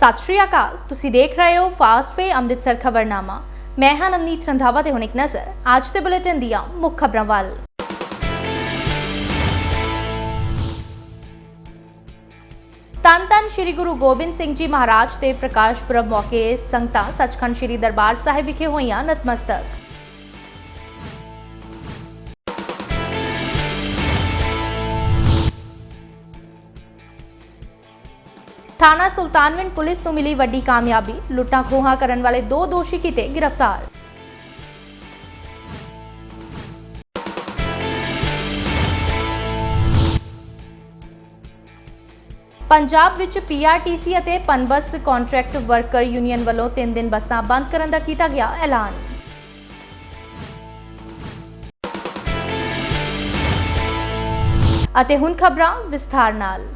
ਸਤਿ ਸ਼੍ਰੀ ਅਕਾਲ। ਤੁਸੀਂ ਦੇਖ ਰਹੇ ਹੋ ਫਾਸਟ ਵੇ ਅੰਮ੍ਰਿਤਸਰ ਖਬਰਨਾਮਾ। ਮੈਂ ਹਾਂ ਨਵਨੀਤ ਰੰਧਾਵਾ ਤੇ ਹੁਣ ਇੱਕ ਨਜ਼ਰ। ਅੱਜ ਦੇ ਬੁਲੇਟਿਨ ਦੀਆਂ ਮੁੱਖ ਖਬਰਾਂ ਵੱਲ। ਤਨ ਤਨ ਸ੍ਰੀ ਗੁਰੂ ਗੋਬਿੰਦ ਸਿੰਘ ਜੀ ਮਹਾਰਾਜ ਦੇ ਪ੍ਰਕਾਸ਼ ਪੁਰਬ ਮੌਕੇ ਸੰਗਤਾਂ ਸੱਚਖੰਡ ਸ੍ਰੀ ਦਰਬਾਰ ਸਾਹਿਬ ਵਿਖੇ ਹੋਈਆਂ ਨਤਮਸਤਕ। ਥਾਣਾ ਸੁਲਤਾਨਵਿੰਡ ਪੁਲਿਸ ਨੂੰ ਮਿਲੀ ਵੱਡੀ ਕਾਮਯਾਬੀ। ਲੁੱਟਾਂ ਖੋਹਾਂ ਕਰਨ ਵਾਲੇ ਦੋ ਦੋਸ਼ੀ ਕੀਤੇ ਗ੍ਰਿਫਤਾਰ। ਪੰਜਾਬ ਵਿੱਚ ਪੀਆਰਟੀਸੀ ਅਤੇ ਪਨਬਸ ਕੰਟਰੈਕਟ ਵਰਕਰ ਯੂਨੀਅਨ ਵੱਲੋਂ 3 ਦਿਨ ਬੱਸਾਂ ਬੰਦ ਕਰਨ ਦਾ ਕੀਤਾ ਗਿਆ ਐਲਾਨ। ਅਤੇ ਹੁਣ ਖਬਰਾਂ ਵਿਸਥਾਰ ਨਾਲ।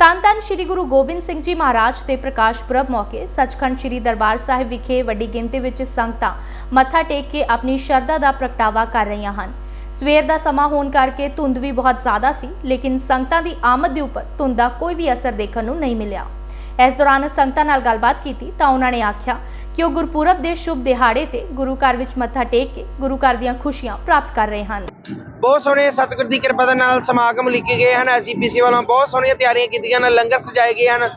ਤਨ ਤਨ ਸ੍ਰੀ ਗੁਰੂ ਗੋਬਿੰਦ ਸਿੰਘ ਜੀ ਮਹਾਰਾਜ ਦੇ ਪ੍ਰਕਾਸ਼ ਪੁਰਬ ਮੌਕੇ ਸੱਚਖੰਡ ਸ੍ਰੀ ਦਰਬਾਰ ਸਾਹਿਬ ਵਿਖੇ ਵੱਡੀ ਗਿਣਤੀ ਵਿੱਚ ਸੰਗਤਾਂ ਮੱਥਾ ਟੇਕ ਕੇ ਆਪਣੀ ਸ਼ਰਧਾ ਦਾ ਪ੍ਰਗਟਾਵਾ ਕਰ ਰਹੀਆਂ ਹਨ। ਸਵੇਰ ਦਾ ਸਮਾਂ ਹੋਣ ਕਰਕੇ ਧੁੰਦ ਵੀ ਬਹੁਤ ਜ਼ਿਆਦਾ ਸੀ, ਲੇਕਿਨ ਸੰਗਤਾਂ ਦੀ ਆਮਦ ਦੇ ਉੱਪਰ ਧੁੰਦ ਦਾ ਕੋਈ ਵੀ ਅਸਰ ਦੇਖਣ ਨੂੰ ਨਹੀਂ ਮਿਲਿਆ। ਇਸ ਦੌਰਾਨ ਸੰਗਤਾਂ ਨਾਲ ਗੱਲਬਾਤ ਕੀਤੀ ਤਾਂ ਉਹਨਾਂ ਨੇ ਆਖਿਆ ਕਿ ਉਹ ਗੁਰਪੁਰਬ ਦੇ ਸ਼ੁਭ ਦਿਹਾੜੇ ਤੇ ਗੁਰੂ ਘਰ ਵਿੱਚ ਮੱਥਾ ਟੇਕ ਕੇ ਗੁਰੂ ਘਰ ਦੀਆਂ ਖੁਸ਼ੀਆਂ ਪ੍ਰਾਪਤ ਕਰ ਰਹੇ ਹਨ। ਬਹੁਤ ਸੋਹਣੇ ਸਤਿਗੁਰ ਦੀ ਕਿਰਪਾ ਦੇ ਨਾਲ ਸਮਾਗਮ ਲਿਖੇ ਗਏ ਹਨ। ਐਸਜੀਪੀਸੀ ਵੱਲੋਂ ਬਹੁਤ ਸੋਹਣੀਆਂ ਤਿਆਰੀਆਂ ਕੀਤੀਆਂ ਹਨ। ਲੰਗਰ ਸਜਾਏ ਗਏ ਹਨ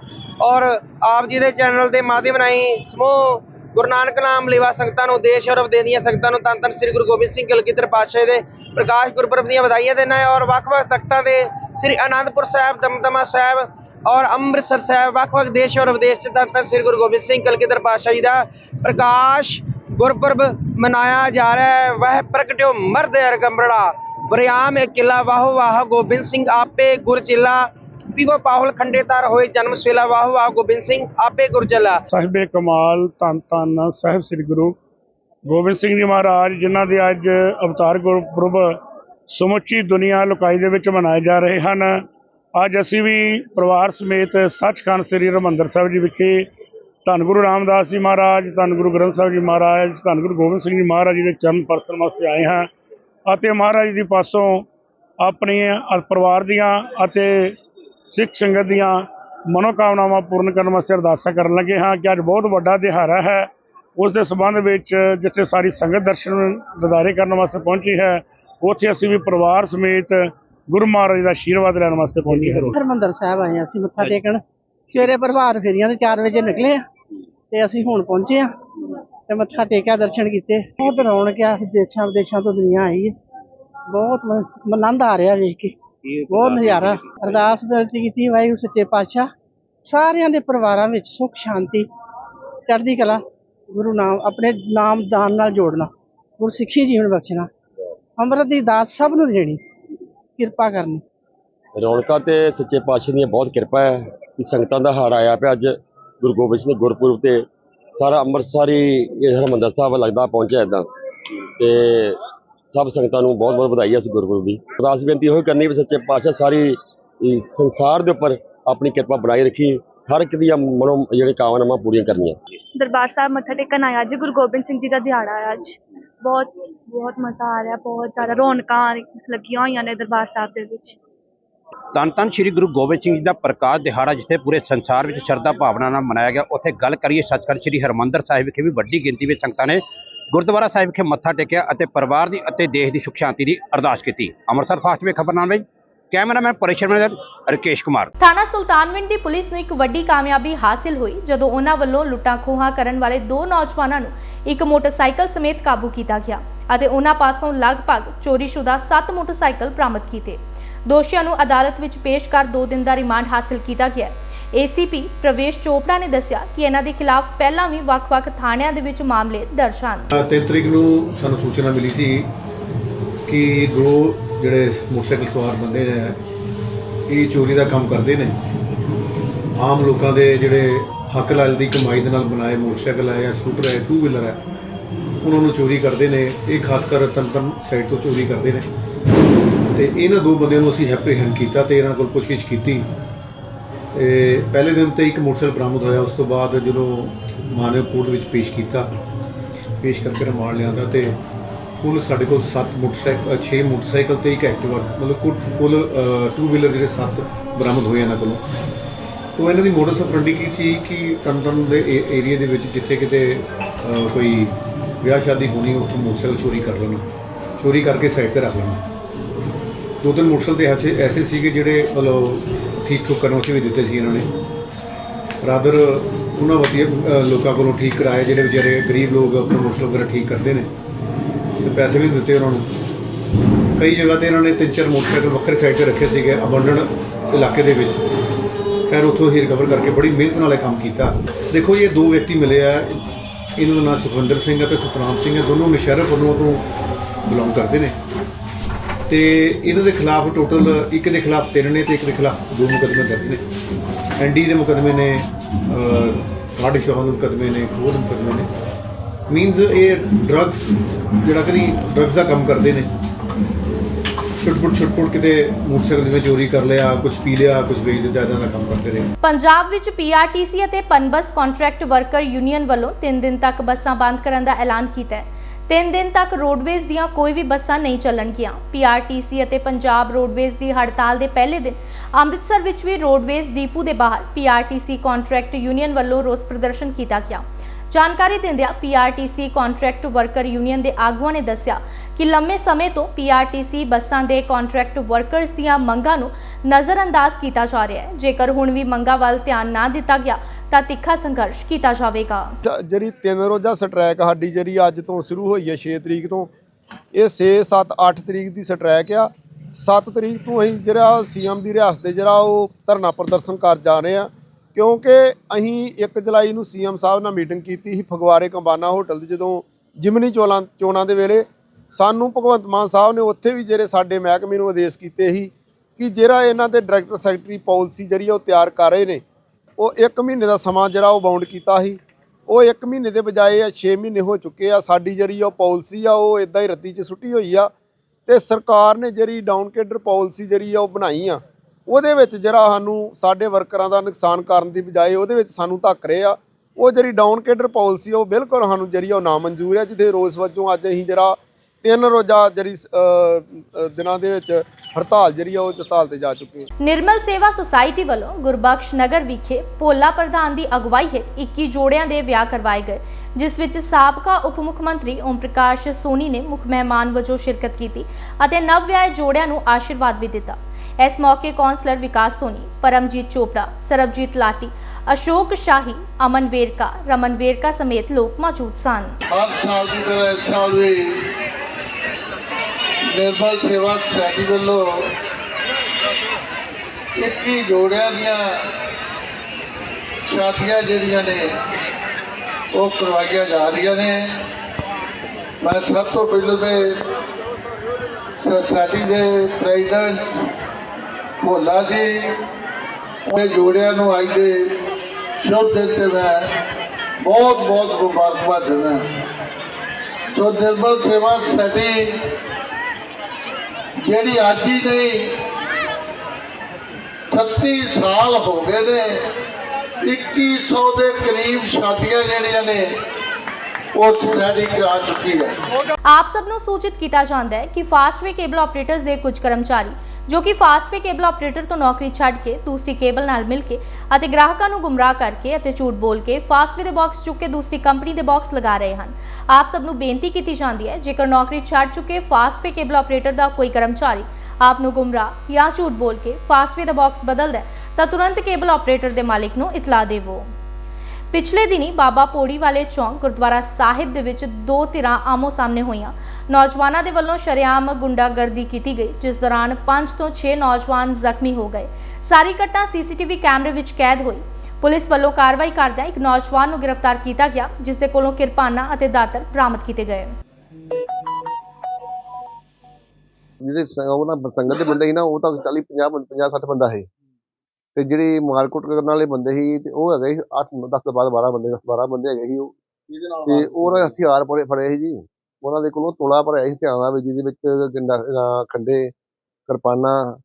ਔਰ ਆਪ ਜੀ ਦੇ ਚੈਨਲ ਦੇ ਮਾਧਿਅਮ ਰਾਹੀਂ ਸਮੂਹ ਗੁਰੂ ਨਾਨਕ ਨਾਮ ਲੇਵਾ ਸੰਗਤਾਂ ਨੂੰ ਦੇਸ਼ ਔਰ ਵਿਦੇਸ਼ ਦੀਆਂ ਸੰਗਤਾਂ ਨੂੰ ਤਨ ਧੰਨ ਸ੍ਰੀ ਗੁਰੂ ਗੋਬਿੰਦ ਸਿੰਘ ਕਲਗੀਧਰ ਪਾਤਸ਼ਾਹ ਦੇ ਪ੍ਰਕਾਸ਼ ਗੁਰਪੁਰਬ ਦੀਆਂ ਵਧਾਈਆਂ ਦੇਣਾ ਹੈ ਔਰ ਵੱਖ-ਵੱਖ ਤਖਤਾਂ ਦੇ ਸ੍ਰੀ ਅਨੰਦਪੁਰ ਸਾਹਿਬ, ਦਮਦਮਾ ਸਾਹਿਬ ਔਰ ਅੰਮ੍ਰਿਤਸਰ ਸਾਹਿਬ, ਵੱਖ-ਵੱਖ ਦੇਸ਼ ਔਰ ਵਿਦੇਸ਼ ਚ ਧੰਨ ਸ੍ਰੀ ਗੁਰੂ ਗੋਬਿੰਦ ਸਿੰਘ ਕਲਗੀਧਰ ਪਾਤਸ਼ਾਹ ਜੀ ਦਾ ਪ੍ਰਕਾਸ਼ ਗੁਰਪੁਰਬ ਮਨਾਇਆ ਜਾ ਰਿਹਾ ਹੈ। ਵਹ ਪ੍ਰਗਟਿਓ ਮਰਦ ਅਰਗੰਬੜਾ ਬਰਿਆਮ ਇਹ ਕਿਲਾ, ਵਾਹ ਵਾਹ ਗੋਬਿੰਦ ਸਿੰਘ ਆਪੇ ਗੁਰਚਿਲਾ ਪੀਵੋ ਪਾਹੁਲ ਖੰਡੇਤਾਰ ਹੋਏ ਜਨਮ ਸਵੇਲਾ, ਵਾਹ ਵਾਹ ਗੋਬਿੰਦ ਸਿੰਘ ਆਪੇ ਗੁਰਚਿਲਾ ਸਾਹਿਬੇ ਕਮਾਲ ਧੰਨ ਧੰਨ ਸਾਹਿਬ ਸ੍ਰੀ ਗੁਰੂ ਗੋਬਿੰਦ ਸਿੰਘ ਜੀ ਮਹਾਰਾਜ, ਜਿਨ੍ਹਾਂ ਦੇ ਅੱਜ ਅਵਤਾਰ ਗੁਰਪੁਰਬ ਸਮੁੱਚੀ ਦੁਨੀਆ ਲੋਕਾਈ ਦੇ ਵਿੱਚ ਮਨਾਏ ਜਾ ਰਹੇ ਹਨ। ਅੱਜ ਅਸੀਂ ਵੀ ਪਰਿਵਾਰ ਸਮੇਤ ਸੱਚਖੰਡ ਸ੍ਰੀ ਹਰਿਮੰਦਰ ਸਾਹਿਬ ਜੀ ਵਿਖੇ ਧੰਨ ਗੁਰੂ ਰਾਮਦਾਸ ਜੀ ਮਹਾਰਾਜ, ਧੰਨ ਗੁਰੂ ਗ੍ਰੰਥ ਸਾਹਿਬ ਜੀ ਮਹਾਰਾਜ, ਧੰਨ ਗੁਰੂ ਗੋਬਿੰਦ ਸਿੰਘ ਜੀ ਮਹਾਰਾਜ ਜੀ ਦੇ ਚਰਨ ਪਰਸਨ ਵਾਸਤੇ ਆਏ ਹਾਂ ਅਤੇ ਮਹਾਰਾਜ ਦੀ ਪਾਸੋਂ ਆਪਣੇ ਪਰਿਵਾਰ ਦੀਆਂ ਅਤੇ ਸਿੱਖ ਸੰਗਤ ਦੀਆਂ ਮਨੋਕਾਮਨਾਵਾਂ ਪੂਰਨ ਕਰਨ ਵਾਸਤੇ ਅਰਦਾਸਾਂ ਕਰਨ ਲੱਗੇ ਹਾਂ ਕਿ ਅੱਜ ਬਹੁਤ ਵੱਡਾ ਦਿਹਾੜਾ ਹੈ। ਉਸ ਦੇ ਸੰਬੰਧ ਵਿੱਚ ਜਿੱਥੇ ਸਾਰੀ ਸੰਗਤ ਦਰਸ਼ਨ, ਦਿਦਾਰੇ ਕਰਨ ਵਾਸਤੇ ਪਹੁੰਚੀ ਹੈ, ਉੱਥੇ ਅਸੀਂ ਵੀ ਪਰਿਵਾਰ ਸਮੇਤ ਗੁਰੂ ਮਹਾਰਾਜ ਦਾ ਆਸ਼ੀਰਵਾਦ ਲੈਣ ਵਾਸਤੇ ਪਹੁੰਚੇ ਹਾਂ ਹਰਮੰਦਰ ਸਾਹਿਬ ਆਏ ਹਾਂ ਅਸੀਂ ਮੱਥਾ ਟੇਕਣ। ਸਵੇਰੇ ਪ੍ਰਭਾਤ ਫੇਰੀਆਂ ਦੇ 4 ਵਜੇ ਨਿਕਲੇ ਆ ਤੇ ਅਸੀਂ ਹੁਣ ਪਹੁੰਚੇ ਆ ਤੇ ਮੱਥਾ ਟੇਕਿਆ ਦਰਸ਼ਨ ਕੀਤੇ। ਬਹੁਤ ਰੌਣਕ ਆ ਦੇਸ਼ਾਂ ਵਿਦੇਸ਼ਾਂ ਤੋਂ ਦੁਨੀਆ ਆਈ ਹੈ। ਬਹੁਤ ਆਨੰਦ ਆ ਰਿਹਾ ਵੇਖ ਕੇ। ਬਹੁਤ ਨਜ਼ਾਰਾ। ਅਰਦਾਸ ਬੇਨਤੀ ਕੀਤੀ ਵਾਹਿਗੁਰੂ ਸੱਚੇ ਪਾਤਸ਼ਾਹ। ਸਾਰਿਆਂ ਦੇ ਪਰਿਵਾਰਾਂ ਵਿੱਚ ਸੁੱਖ ਸ਼ਾਂਤੀ ਚੜ੍ਹਦੀ ਕਲਾ ਗੁਰੂ ਨਾਮ ਆਪਣੇ ਨਾਮ ਦਾਨ ਨਾਲ ਜੋੜਨਾ ਗੁਰਸਿੱਖੀ ਜੀਵਨ ਬਖਸ਼ਣਾ। ਅੰਮ੍ਰਿਤ ਦੀ ਦਾਤ ਸਭ ਨੂੰ ਦੇਣੀ। ਕਿਰਪਾ ਕਰਨੀ। ਰੌਣਕਾਂ ਤੇ ਸੱਚੇ ਪਾਤਸ਼ਾਹ ਦੀ ਬਹੁਤ ਕਿਰਪਾ ਹੈ ਕਿ ਸੰਗਤਾਂ ਦਾ ਹਾੜ ਆਇਆ ਪਿਆ ਅੱਜ। ਗੁਰੂ ਗੋਬਿੰਦ ਸਿੰਘ ਗੁਰਪੁਰਬ ਤੇ ਸਾਰਾ ਅੰਮ੍ਰਿਤਸਰ ਹੀ ਇਹ ਹਰਿਮੰਦਰ ਸਾਹਿਬ ਲੱਗਦਾ ਪਹੁੰਚਿਆ ਇਦਾਂ। ਤੇ ਸਭ ਸੰਗਤਾਂ ਨੂੰ ਬਹੁਤ ਬਹੁਤ ਵਧਾਈ ਹੈ ਇਸ ਗੁਰਪੁਰਬ ਦੀ। ਅਰਦਾਸ ਬੇਨਤੀ ਇਹੋ ਕਰਨੀ ਵੀ ਸੱਚੇ ਪਾਤਸ਼ਾਹ ਸਾਰੀ ਸੰਸਾਰ ਦੇ ਉੱਪਰ ਆਪਣੀ ਕਿਰਪਾ ਬਣਾਈ ਰੱਖੀ। ਹਰ ਇੱਕ ਦੀਆਂ ਮਨੋ ਜਿਹੜੇ ਕਾਮਨਾਵਾਂ ਪੂਰੀਆਂ ਕਰਨੀਆਂ। ਦਰਬਾਰ ਸਾਹਿਬ ਮੱਥਾ ਟੇਕਣ ਆਇਆ ਅੱਜ ਗੁਰੂ ਗੋਬਿੰਦ ਸਿੰਘ ਜੀ ਦਾ ਦਿਹਾੜਾ ਹੈ ਅੱਜ। ਬਹੁਤ ਬਹੁਤ ਮਜ਼ਾ ਆ ਰਿਹਾ, ਬਹੁਤ ਜ਼ਿਆਦਾ ਰੌਣਕਾਂ ਲੱਗੀਆਂ ਹੋਈਆਂ ਨੇ ਦਰਬਾਰ ਸਾਹਿਬ ਦੇ ਵਿੱਚ। ਧੰਨ ਧੰਨ ਸ੍ਰੀ ਗੁਰੂ ਗੋਬਿੰਦ ਸਿੰਘ ਜੀ ਦਾ ਪ੍ਰਕਾਸ਼ ਦਿਹਾੜਾ ਜਿੱਥੇ ਪੂਰੇ ਸੰਸਾਰ ਵਿੱਚ ਸ਼ਰਧਾ ਭਾਵਨਾ ਨਾਲ ਮਨਾਇਆ ਗਿਆ। ਉੱਥੇ ਗੱਲ ਕਰੀਏ ਸੱਚਖੰਡ ਸ੍ਰੀ ਹਰਮੰਦਰ ਸਾਹਿਬ ਵਿਖੇ ਵੀ ਵੱਡੀ ਗਿਣਤੀ ਵਿੱਚ ਸੰਗਤਾਂ ਨੇ ਗੁਰਦੁਆਰਾ ਸਾਹਿਬ ਵਿਖੇ ਮੱਥਾ ਟੇਕਿਆ ਅਤੇ ਪਰਿਵਾਰ ਦੀ ਅਤੇ ਦੇਸ਼ ਦੀ ਸੁਖ ਸ਼ਾਂਤੀ ਦੀ ਅਰਦਾਸ ਕੀਤੀ। ਅੰਮ੍ਰਿਤਸਰ ਫਾਸਟ ਵੇ ਖਬਰਨਾਮੇ ਕੈਮਰਾਮੈਨ ਪਰੇਸ਼ ਸ਼ਰਮਾ ਦੇ ਨਾਲ ਰਕੇਸ਼ ਕੁਮਾਰ। ਥਾਣਾ ਸੁਲਤਾਨਵਿੰਡ ਦੀ ਪੁਲਿਸ ਨੂੰ ਇੱਕ ਵੱਡੀ ਕਾਮਯਾਬੀ ਹਾਸਿਲ ਹੋਈ ਜਦੋਂ ਉਹਨਾਂ ਵੱਲੋਂ ਲੁੱਟਾਂ ਖੋਹਾਂ ਕਰਨ ਵਾਲੇ ਦੋ ਨੌਜਵਾਨਾਂ ਨੂੰ ਇੱਕ ਮੋਟਰਸਾਈਕਲ ਸਮੇਤ ਕਾਬੂ ਕੀਤਾ ਗਿਆ ਅਤੇ ਉਹਨਾਂ ਪਾਸੋਂ ਲਗਭਗ ਚੋਰੀशुदा 7 ਮੋਟਰਸਾਈਕਲ ਬਰਾਮਦ ਕੀਤੇ। ਦੋਸ਼ੀਆਂ ਨੂੰ ਅਦਾਲਤ ਵਿੱਚ ਪੇਸ਼ ਕਰ 2 ਦਿਨ ਦਾ ਰਿਮਾਂਡ ਹਾਸਿਲ ਕੀਤਾ ਗਿਆ। ਏਸੀਪੀ ਪ੍ਰਵੇਸ਼ ਚੋਪੜਾ ਨੇ ਦੱਸਿਆ ਕਿ ਇਹਨਾਂ ਦੇ ਖਿਲਾਫ ਪਹਿਲਾਂ ਵੀ ਵੱਖ-ਵੱਖ ਥਾਣਿਆਂ ਦੇ ਵਿੱਚ ਮਾਮਲੇ ਦਰਜ ਹਨ। ਤਿੰਨ ਤਰੀਕ ਨੂੰ ਸਾਨੂੰ ਸੂਚਨਾ ਮਿਲੀ ਸੀ ਕਿ ਦੋ ਜਿਹੜੇ ਮੋਟਰਸਾਈਕਲ ਸਵਾਰ ਬੰਦੇ ਨੇ, ਇਹ ਚੋਰੀ ਦਾ ਕੰਮ ਕਰਦੇ ਨੇ। ਆਮ ਲੋਕਾਂ ਦੇ ਜਿਹੜੇ ਹੱਕ ਲਾਲ ਦੀ ਕਮਾਈ ਦੇ ਨਾਲ ਬਣਾਏ ਮੋਟਰਸਾਈਕਲ ਹੈ ਜਾਂ ਸਕੂਟਰ ਹੈ ਟੂ ਵੀਲਰ ਹੈ, ਉਹਨਾਂ ਨੂੰ ਚੋਰੀ ਕਰਦੇ ਨੇ। ਇਹ ਖਾਸ ਕਰ ਤੰਤਨ ਸਾਈਡ ਤੋਂ ਚੋਰੀ ਕਰਦੇ ਨੇ। ਤੇ ਇਹਨਾਂ ਦੋ ਬੰਦਿਆਂ ਨੂੰ ਅਸੀਂ ਹੈਪਰੀਹੈਂਡ ਕੀਤਾ ਤੇ ਇਹਨਾਂ ਕੋਲ ਪੁੱਛਗਿੱਛ ਕੀਤੀ। ਤੇ ਪਹਿਲੇ ਦਿਨ ਤੇ ਇੱਕ ਮੋਟਰਸਾਈਕਲ ਬਰਾਮਦ ਹੋਇਆ। ਉਸ ਤੋਂ ਬਾਅਦ ਜਦੋਂ ਮਾਨਵ ਕੋਰਟ ਵਿੱਚ ਪੇਸ਼ ਕੀਤਾ, ਪੇਸ਼ ਕਰਕੇ ਰਿਮਾਂਡ ਲਿਆਂਦਾ ਤੇ ਕੁੱਲ ਸਾਡੇ ਕੋਲ 7 ਮੋਟਰਸਾਈਕਲ 6 ਮੋਟਰਸਾਈਕਲ ਤੇ ਇੱਕ ਐਕਟਿਵਾ, ਮਤਲਬ ਕੁੱਲ- ਕੁੱਲ 2 ਵੀਲਰ ਜਿਹੜੇ 7 ਬਰਾਮਦ ਹੋਏ ਇਹਨਾਂ ਕੋਲੋਂ। ਤੋ ਇਹਨਾਂ ਦੀ ਮੋਡਸ ਆਪਰੈਂਡੀ ਕੀ ਸੀ ਕਿ ਤਰਨਤਾਰਨ ਦੇ ਏਰੀਆ ਦੇ ਵਿੱਚ ਜਿੱਥੇ ਕਿਤੇ ਕੋਈ ਵਿਆਹ ਸ਼ਾਦੀ ਹੋਣੀ, ਉੱਥੇ ਮੋਟਰਸਾਈਕਲ ਚੋਰੀ ਕਰ ਲੈਣਾ, ਚੋਰੀ ਕਰਕੇ ਸਾਈਡ ਤੇ ਰੱਖ ਲੈਣਾ। ਦੋ ਤਿੰਨ ਮੋਟਰਸਾਈਕਲ ਤੇ ਐਸੇ ਐਸੇ ਸੀਗੇ ਜਿਹੜੇ ਮਤਲਬ ਠੀਕ ਠੋਕ ਕਰਨ ਵਾਸਤੇ ਵੀ ਦਿੱਤੇ ਸੀ ਇਹਨਾਂ ਨੇ। ਰਾਦਰ ਉਹਨਾਂ ਵਧੀਆ ਲੋਕਾਂ ਕੋਲੋਂ ਠੀਕ ਕਰਾਏ ਜਿਹੜੇ ਵਿਚਾਰੇ ਗਰੀਬ ਲੋਕ ਆਪਣੇ ਮੋਟਰਸਾਈਕਲ ਵਗੈਰਾ ਠੀਕ ਕਰਦੇ ਨੇ। ਤੇ ਪੈਸੇ ਵੀ ਦਿੱਤੇ ਉਹਨਾਂ ਨੂੰ। ਕਈ ਜਗ੍ਹਾ ਤੇ ਇਹਨਾਂ ਨੇ ਤਿੰਨ ਚਾਰ ਮੋਟਰਸਾਈਕਲ ਵੱਖਰੇ ਸਾਈਡ ਤੇ ਰੱਖੇ ਸੀਗੇ ਅਬੰਡਨ ਇਲਾਕੇ ਦੇ ਵਿੱਚ। ਖੈਰ ਉੱਥੋਂ ਹੀ ਰਿਕਵਰ ਕਰਕੇ ਬੜੀ ਮਿਹਨਤ ਨਾਲ ਇਹ ਕੰਮ ਕੀਤਾ। ਦੇਖੋ ਜੀ, ਇਹ ਦੋ ਵਿਅਕਤੀ ਮਿਲੇ ਆ। ਇਹਨਾਂ ਦਾ ਨਾਮ ਸੁਖਵਿੰਦਰ ਸਿੰਘ ਅਤੇ ਸਤਨਾਮ ਸਿੰਘ ਹੈ ਦੋਨੋਂ ਨਸ਼ਹਿਰਪੁਰਨੋਂ ਤੋਂ ਬਿਲੋਂਗ ਕਰਦੇ ਨੇ। ਤੇ ਇਹਨਾਂ ਦੇ ਖਿਲਾਫ ਟੋਟਲ ਇੱਕ ਦੇ ਖਿਲਾਫ ਤਿੰਨ ਨੇ ਤੇ ਇੱਕ ਦੇ ਖਿਲਾਫ ਦੋ ਮੁਕੱਦਮੇ ਦਰਜ ਨੇ। ਐਨਡੀ ਦੇ ਮੁਕੱਦਮੇ ਨੇ ਕਾਰਡ ਸ਼ੋਹਨ ਦੇ ਮੁਕੱਦਮੇ ਨੇ ਹੋਰ ਮੁਕੱਦਮੇ ਨੇ। ਮੀਨਸ ਇਹ ਡਰੱਗਸ ਜਿਹੜਾ ਕਿ ਡਰੱਗਸ ਦਾ ਕੰਮ ਕਰਦੇ ਨੇ। ਛੁੱਟ-ਪੁੱਟ ਕਿਤੇ ਮੋਟਰਸਾਈਕਲ ਜਿਵੇਂ ਚੋਰੀ ਕਰ ਲਿਆ ਕੁਝ ਪੀ ਲਿਆ ਕੁਝ ਵੇਚ ਦਿੱਤਾ ਇਦਾਂ ਦਾ ਕੰਮ ਕਰਦੇ ਰਹੇ। ਪੰਜਾਬ ਵਿੱਚ ਪੀਆਰਟੀਸੀ ਅਤੇ ਪਨਬਸ ਕੰਟਰੈਕਟ ਵਰਕਰ ਯੂਨੀਅਨ ਵੱਲੋਂ 3 ਦਿਨ ਤੱਕ ਬੱਸਾਂ ਬੰਦ ਕਰਨ ਦਾ ਐਲਾਨ ਕੀਤਾ ਹੈ। 3 ਦਿਨ ਤੱਕ ਰੋਡਵੇਜ਼ ਦੀਆਂ ਕੋਈ ਵੀ ਬੱਸਾਂ ਨਹੀਂ ਚੱਲਣਗੀਆਂ। ਪੀਆਰਟੀਸੀ ਅਤੇ ਪੰਜਾਬ ਰੋਡਵੇਜ਼ ਦੀ ਹੜਤਾਲ ਦੇ ਪਹਿਲੇ ਦਿਨ ਅੰਮ੍ਰਿਤਸਰ ਵਿੱਚ ਵੀ ਰੋਡਵੇਜ਼ ਡੀਪੂ ਦੇ ਬਾਹਰ ਪੀਆਰਟੀਸੀ ਕੰਟਰੈਕਟ ਯੂਨੀਅਨ ਵੱਲੋਂ ਰੋਸ ਪ੍ਰਦਰਸ਼ਨ ਕੀਤਾ ਗਿਆ। ਜਾਣਕਾਰੀ ਦਿੰਦਿਆਂ ਪੀਆਰਟੀਸੀ ਕੰਟਰੈਕਟ ਵਰਕਰ ਯੂਨੀਅਨ ਦੇ ਆਗੂਆਂ ਨੇ ਦੱਸਿਆ ਕਿ ਲੰਮੇ ਸਮੇਂ ਤੋਂ ਪੀਆਰਟੀਸੀ ਬੱਸਾਂ ਦੇ ਕੰਟਰੈਕਟ ਵਰਕਰਸ ਦੀਆਂ ਮੰਗਾਂ ਨੂੰ ਨਜ਼ਰਅੰਦਾਜ਼ ਕੀਤਾ ਜਾ ਰਿਹਾ ਹੈ। ਜੇਕਰ ਹੁਣ ਵੀ ਮੰਗਾਂ ਵੱਲ ਧਿਆਨ ਨਾ ਦਿੱਤਾ ਗਿਆ, ਤਾਂ ਤਿੱਖਾ ਸੰਘਰਸ਼ ਕੀਤਾ ਜਾਵੇਗਾ। ਜ- ਜਿਹੜੀ ਤਿੰਨ ਰੋਜ਼ਾ ਸਟ੍ਰੈਕ ਸਾਡੀ ਜਿਹੜੀ ਅੱਜ ਤੋਂ ਸ਼ੁਰੂ ਹੋਈ ਹੈ 6 ਤਰੀਕ ਤੋਂ, ਇਹ 6 7 8 ਤਰੀਕ ਦੀ ਸਟ੍ਰੈਕ ਆ। 7 ਤਰੀਕ ਤੋਂ ਅਸੀਂ ਜਿਹੜਾ ਸੀਐਮ ਦੀ ਰਿਆਸਤ ਦੇ ਜਿਹੜਾ ਉਹ ਧਰਨਾ ਪ੍ਰਦਰਸ਼ਨ ਕਰ ਜਾ ਰਹੇ ਆ ਕਿਉਂਕਿ ਅਸੀਂ 1 ਜੁਲਾਈ ਨੂੰ ਸੀਐਮ ਸਾਹਿਬ ਨਾਲ ਮੀਟਿੰਗ ਕੀਤੀ ਸੀ ਫਗਵਾੜੇ ਕੰਬਾਨਾ ਹੋਟਲ ਦੇ, ਜਦੋਂ ਜਿਮਨੀ ਚੋਲਾਂ, ਚੋਣਾਂ ਦੇ ਵੇਲੇ ਸਾਨੂੰ ਭਗਵੰਤ ਮਾਨ ਸਾਹਿਬ ਨੇ ਉੱਥੇ ਵੀ ਜਿਹੜੇ ਸਾਡੇ ਮਹਿਕਮੇ ਨੂੰ ਆਦੇਸ਼ ਕੀਤੇ ਸੀ ਕਿ ਜਿਹੜਾ ਇਹਨਾਂ ਦੇ ਡਾਇਰੈਕਟਰ ਸੈਕਟਰੀ ਪਾਲਿਸੀ ਜਿਹੜੀ ਆ ਉਹ ਤਿਆਰ ਕਰ ਰਹੇ ਨੇ, ਉਹ 1 ਮਹੀਨੇ ਦਾ ਸਮਾਂ ਜਿਹੜਾ ਉਹ ਬਾਉਂਡ ਕੀਤਾ ਸੀ। ਉਹ 1 ਮਹੀਨੇ ਦੇ ਬਜਾਏ 6 ਮਹੀਨੇ ਹੋ ਚੁੱਕੇ ਆ, ਸਾਡੀ ਜਿਹੜੀ ਉਹ ਪਾਲਿਸੀ ਆ ਉਹ ਇਦਾਂ ਹੀ ਰੱਤੀ 'ਚ ਸੁੱਟੀ ਹੋਈ ਆ ਤੇ ਸਰਕਾਰ ਨੇ ਜਿਹੜੀ ਡਾਊਨ ਕੇਡਰ ਪਾਲਿਸੀ ਜਿਹੜੀ ਆ ਉਹ ਬਣਾਈ ਆ। ਉਹਦੇ ਵਿੱਚ ਜਿਹੜਾ ਸਾਨੂੰ ਸਾਡੇ ਵਰਕਰਾਂ ਦਾ ਨੁਕਸਾਨ ਕਰਨ ਦੀ ਬਜਾਏ ਉਹਦੇ ਵਿੱਚ ਸਾਨੂੰ ਧੱਕ ਰਹੇ ਆ। ਉਹ ਜਿਹੜੀ ਡਾਊਨ ਕੇਡਰ ਪਾਲਿਸੀ ਉਹ ਬਿਲਕੁਲ ਸਾਨੂੰ ਜਿਹੜੀ ਉਹ ਨਾ ਹੈ ਜਿੱਥੇ ਰੋਸ ਵਜੋਂ ਅੱਜ ਅਸੀਂ ਜਿਹੜਾ ਤਿੰਨ ਰੋਜ਼ਾ ਜਿਹੜੀ ਦਿਨਾਂ ਦੇ ਵਿੱਚ ਹੜਤਾਲ ਜਿਹੜੀ ਆ, ਉਹ ਹੜਤਾਲ ਤੇ ਜਾ ਚੁੱਕੇ ਹਾਂ ਨਿਰਮਲ ਸੇਵਾ ਸੁਸਾਇਟੀ ਵੱਲੋਂ ਗੁਰਬਖਸ਼ ਨਗਰ ਵਿਖੇ ਪੋਲਾ ਪ੍ਰਧਾਨ ਦੀ ਅਗਵਾਈ ਹੇਠ 21 ਜੋੜਿਆਂ ਦੇ ਵਿਆਹ ਕਰਵਾਏ ਗਏ, ਜਿਸ ਵਿੱਚ ਸਾਬਕਾ ਉਪ ਮੁੱਖ ਮੰਤਰੀ ਓਮ ਪ੍ਰਕਾਸ਼ ਸੋਨੀ ਨੇ ਮੁੱਖ ਮਹਿਮਾਨ ਵਜੋਂ ਸ਼ਿਰਕਤ ਕੀਤੀ ਅਤੇ ਨਵ ਵਿਆਹੇ ਜੋੜਿਆਂ ਨੂੰ ਆਸ਼ੀਰਵਾਦ ਵੀ ਦਿੱਤਾ। ਇਸ ਮੌਕੇ ਕੌਂਸਲਰ ਵਿਕਾਸ ਸੋਨੀ ਪਰਮਜੀਤ ਚੋਪੜਾ ਸਰਬਜੀਤ ਲਾਟੀ ਅਸ਼ੋਕ ਸ਼ਾਹੀ ਅਮਨ ਵੇਰਕਾ ਰਮਨ ਵੇਰਕਾ ਸਮੇਤ ਲੋਕ ਮੌਜੂਦ ਸਨ ਹਰ ਸਾਲ ਦੀ ਤਰ੍ਹਾਂ ਇਸ ਸਾਲ ਵੀ ਨਿਰਮਲ ਸੇਵਾ ਸੁਸਾਇਟੀ ਵੱਲੋਂ 21 ਜੋੜਿਆਂ ਦੀਆਂ ਸ਼ਾਦੀਆਂ ਜਿਹੜੀਆਂ ਨੇ ਉਹ ਕਰਵਾਈਆਂ ਜਾ ਰਹੀਆਂ ਨੇ ਮੈਂ ਸਭ ਤੋਂ ਪਹਿਲਾਂ ਤੇ ਸੁਸਾਇਟੀ ਦੇ ਪ੍ਰੈਜ਼ੀਡੈਂਟ ਭੋਲਾ ਜੀ ਉਹ ਜੋੜਿਆਂ ਨੂੰ ਅੱਜ ਦੇ ਸ਼ੁਭ ਦਿਨ ਤੇ ਮੈਂ ਬਹੁਤ ਬਹੁਤ ਮੁਬਾਰਕਬਾਦ ਦਿੰਦਾ। ਸੋ ਨਿਰਮਲ ਸੇਵਾ ਸੁਸਾਇਟੀ ਜਿਹੜੀ ਅੱਜ ਹੀ ਨਹੀਂ 38 ਸਾਲ ਹੋ ਗਏ ਨੇ 2100 ਦੇ ਕਰੀਬ ਸ਼ਾਦੀਆਂ ਜਿਹੜੀਆਂ ਨੇ, ਉਹ ਸੁਸਾਇਟੀ ਕਰਾ ਚੁੱਕੀ ਹੈ। ਆਪ ਸਭ ਨੂੰ ਸੂਚਿਤ ਕੀਤਾ ਜਾਂਦਾ ਹੈ ਕਿ ਫਾਸਟਵੇ ਕੇਬਲ ਆਪਰੇਟਰਸ ਦੇ ਕੁਝ ਕਰਮਚਾਰੀ ਜੋ ਕਿ ਫਾਸਟਵੇ ਕੇਬਲ ਆਪਰੇਟਰ ਤੋਂ ਨੌਕਰੀ ਛੱਡ ਕੇ ਦੂਸਰੀ ਕੇਬਲ ਨਾਲ ਮਿਲ ਕੇ ਅਤੇ ਗ੍ਰਾਹਕਾਂ ਨੂੰ ਗੁੰਮਰਾਹ ਕਰਕੇ ਅਤੇ ਝੂਠ ਬੋਲ ਕੇ ਫਾਸਟਵੇ ਦੇ ਬਾਕਸ ਚੁੱਕ ਕੇ ਦੂਸਰੀ ਕੰਪਨੀ ਦੇ ਬਾਕਸ ਲਗਾ ਰਹੇ ਹਨ। ਆਪ ਸਭ ਨੂੰ ਬੇਨਤੀ ਕੀਤੀ ਜਾਂਦੀ ਹੈ, ਜੇਕਰ ਨੌਕਰੀ ਛੱਡ ਚੁੱਕੇ ਫਾਸਟਵੇ ਕੇਬਲ ਆਪਰੇਟਰ ਦਾ ਕੋਈ ਕਰਮਚਾਰੀ ਆਪ ਨੂੰ ਗੁੰਮਰਾਹ ਜਾਂ ਝੂਠ ਬੋਲ ਕੇ ਫਾਸਟਵੇ ਦਾ ਬਾਕਸ ਬਦਲਦਾ ਹੈ, ਤਾਂ ਤੁਰੰਤ ਕੇਬਲ ਆਪਰੇਟਰ ਦੇ ਮਾਲਿਕ ਨੂੰ ਇਤਲਾਹ ਦੇਵੋ। ਪਿਛਲੇ ਦਿਨੀ ਬਾਬਾ ਪੋੜੀ ਵਾਲੇ ਚੌਂਕ ਗੁਰਦੁਆਰਾ ਸਾਹਿਬ ਦੇ ਵਿੱਚ ਦੋ ਧਿਰਾਂ ਆਮੋ ਸਾਹਮਣੇ ਹੋਈਆਂ। ਨੌਜਵਾਨਾਂ ਦੇ ਵੱਲੋਂ ਸ਼ਰੇਆਮ ਗੁੰਡਾਗਰਦੀ ਕੀਤੀ ਗਈ, ਜਿਸ ਦੌਰਾਨ 5 ਤੋਂ 6 ਨੌਜਵਾਨ ਜ਼ਖਮੀ ਹੋ ਗਏ। ਸਾਰੀ ਘਟਨਾ ਸੀਸੀਟੀਵੀ ਕੈਮਰੇ ਵਿੱਚ ਕੈਦ ਹੋਈ। ਪੁਲਿਸ ਵੱਲੋਂ ਕਾਰਵਾਈ ਕਰਦਿਆਂ ਇੱਕ ਨੌਜਵਾਨ ਨੂੰ ਗ੍ਰਿਫਤਾਰ ਕੀਤਾ ਗਿਆ, ਜਿਸ ਦੇ ਕੋਲੋਂ ਕਿਰਪਾਨਾਂ ਅਤੇ ਦਾਤਰ ਬਰਾਮਦ ਕੀਤੇ ਗਏ। ਜਿਹੜੇ ਸ- ਸੰਗਤ ਦੇ ਬੰਦੇ ਸੀ ਨਾ, ਉਹ ਤਾਂ 40 50 50 60 ਬੰਦਾ ਸੀ। ਤੇ ਜਿਹੜੇ ਮਾਰਕੁੱਟ ਕਰਨ ਵਾਲੇ ਬੰਦੇ ਸੀ, ਤੇ ਉਹ ਹੈਗੇ ਸੀ 8 10 ਤੋਂ ਬਾਅਦ 12 ਬੰਦੇ 12 ਬੰਦੇ ਹੈਗੇ ਸੀ ਉਹ। ਤੇ ਉਹਨਾਂ ਹਥਿਆਰ ਫੜੇ ਫੜੇ ਸੀ ਜੀ। ਉਹਨਾਂ ਦੇ ਕੋਲੋਂ ਤੋਲਾ ਭਰਿਆ ਸੀ ਹਥਿਆਰਾਂ ਵਿੱਚ ਜਿਹਦੇ ਵਿੱਚ ਗੰਡਾ ਅਹ ਖੰਡੇ ਕਿਰਪਾਨਾਂ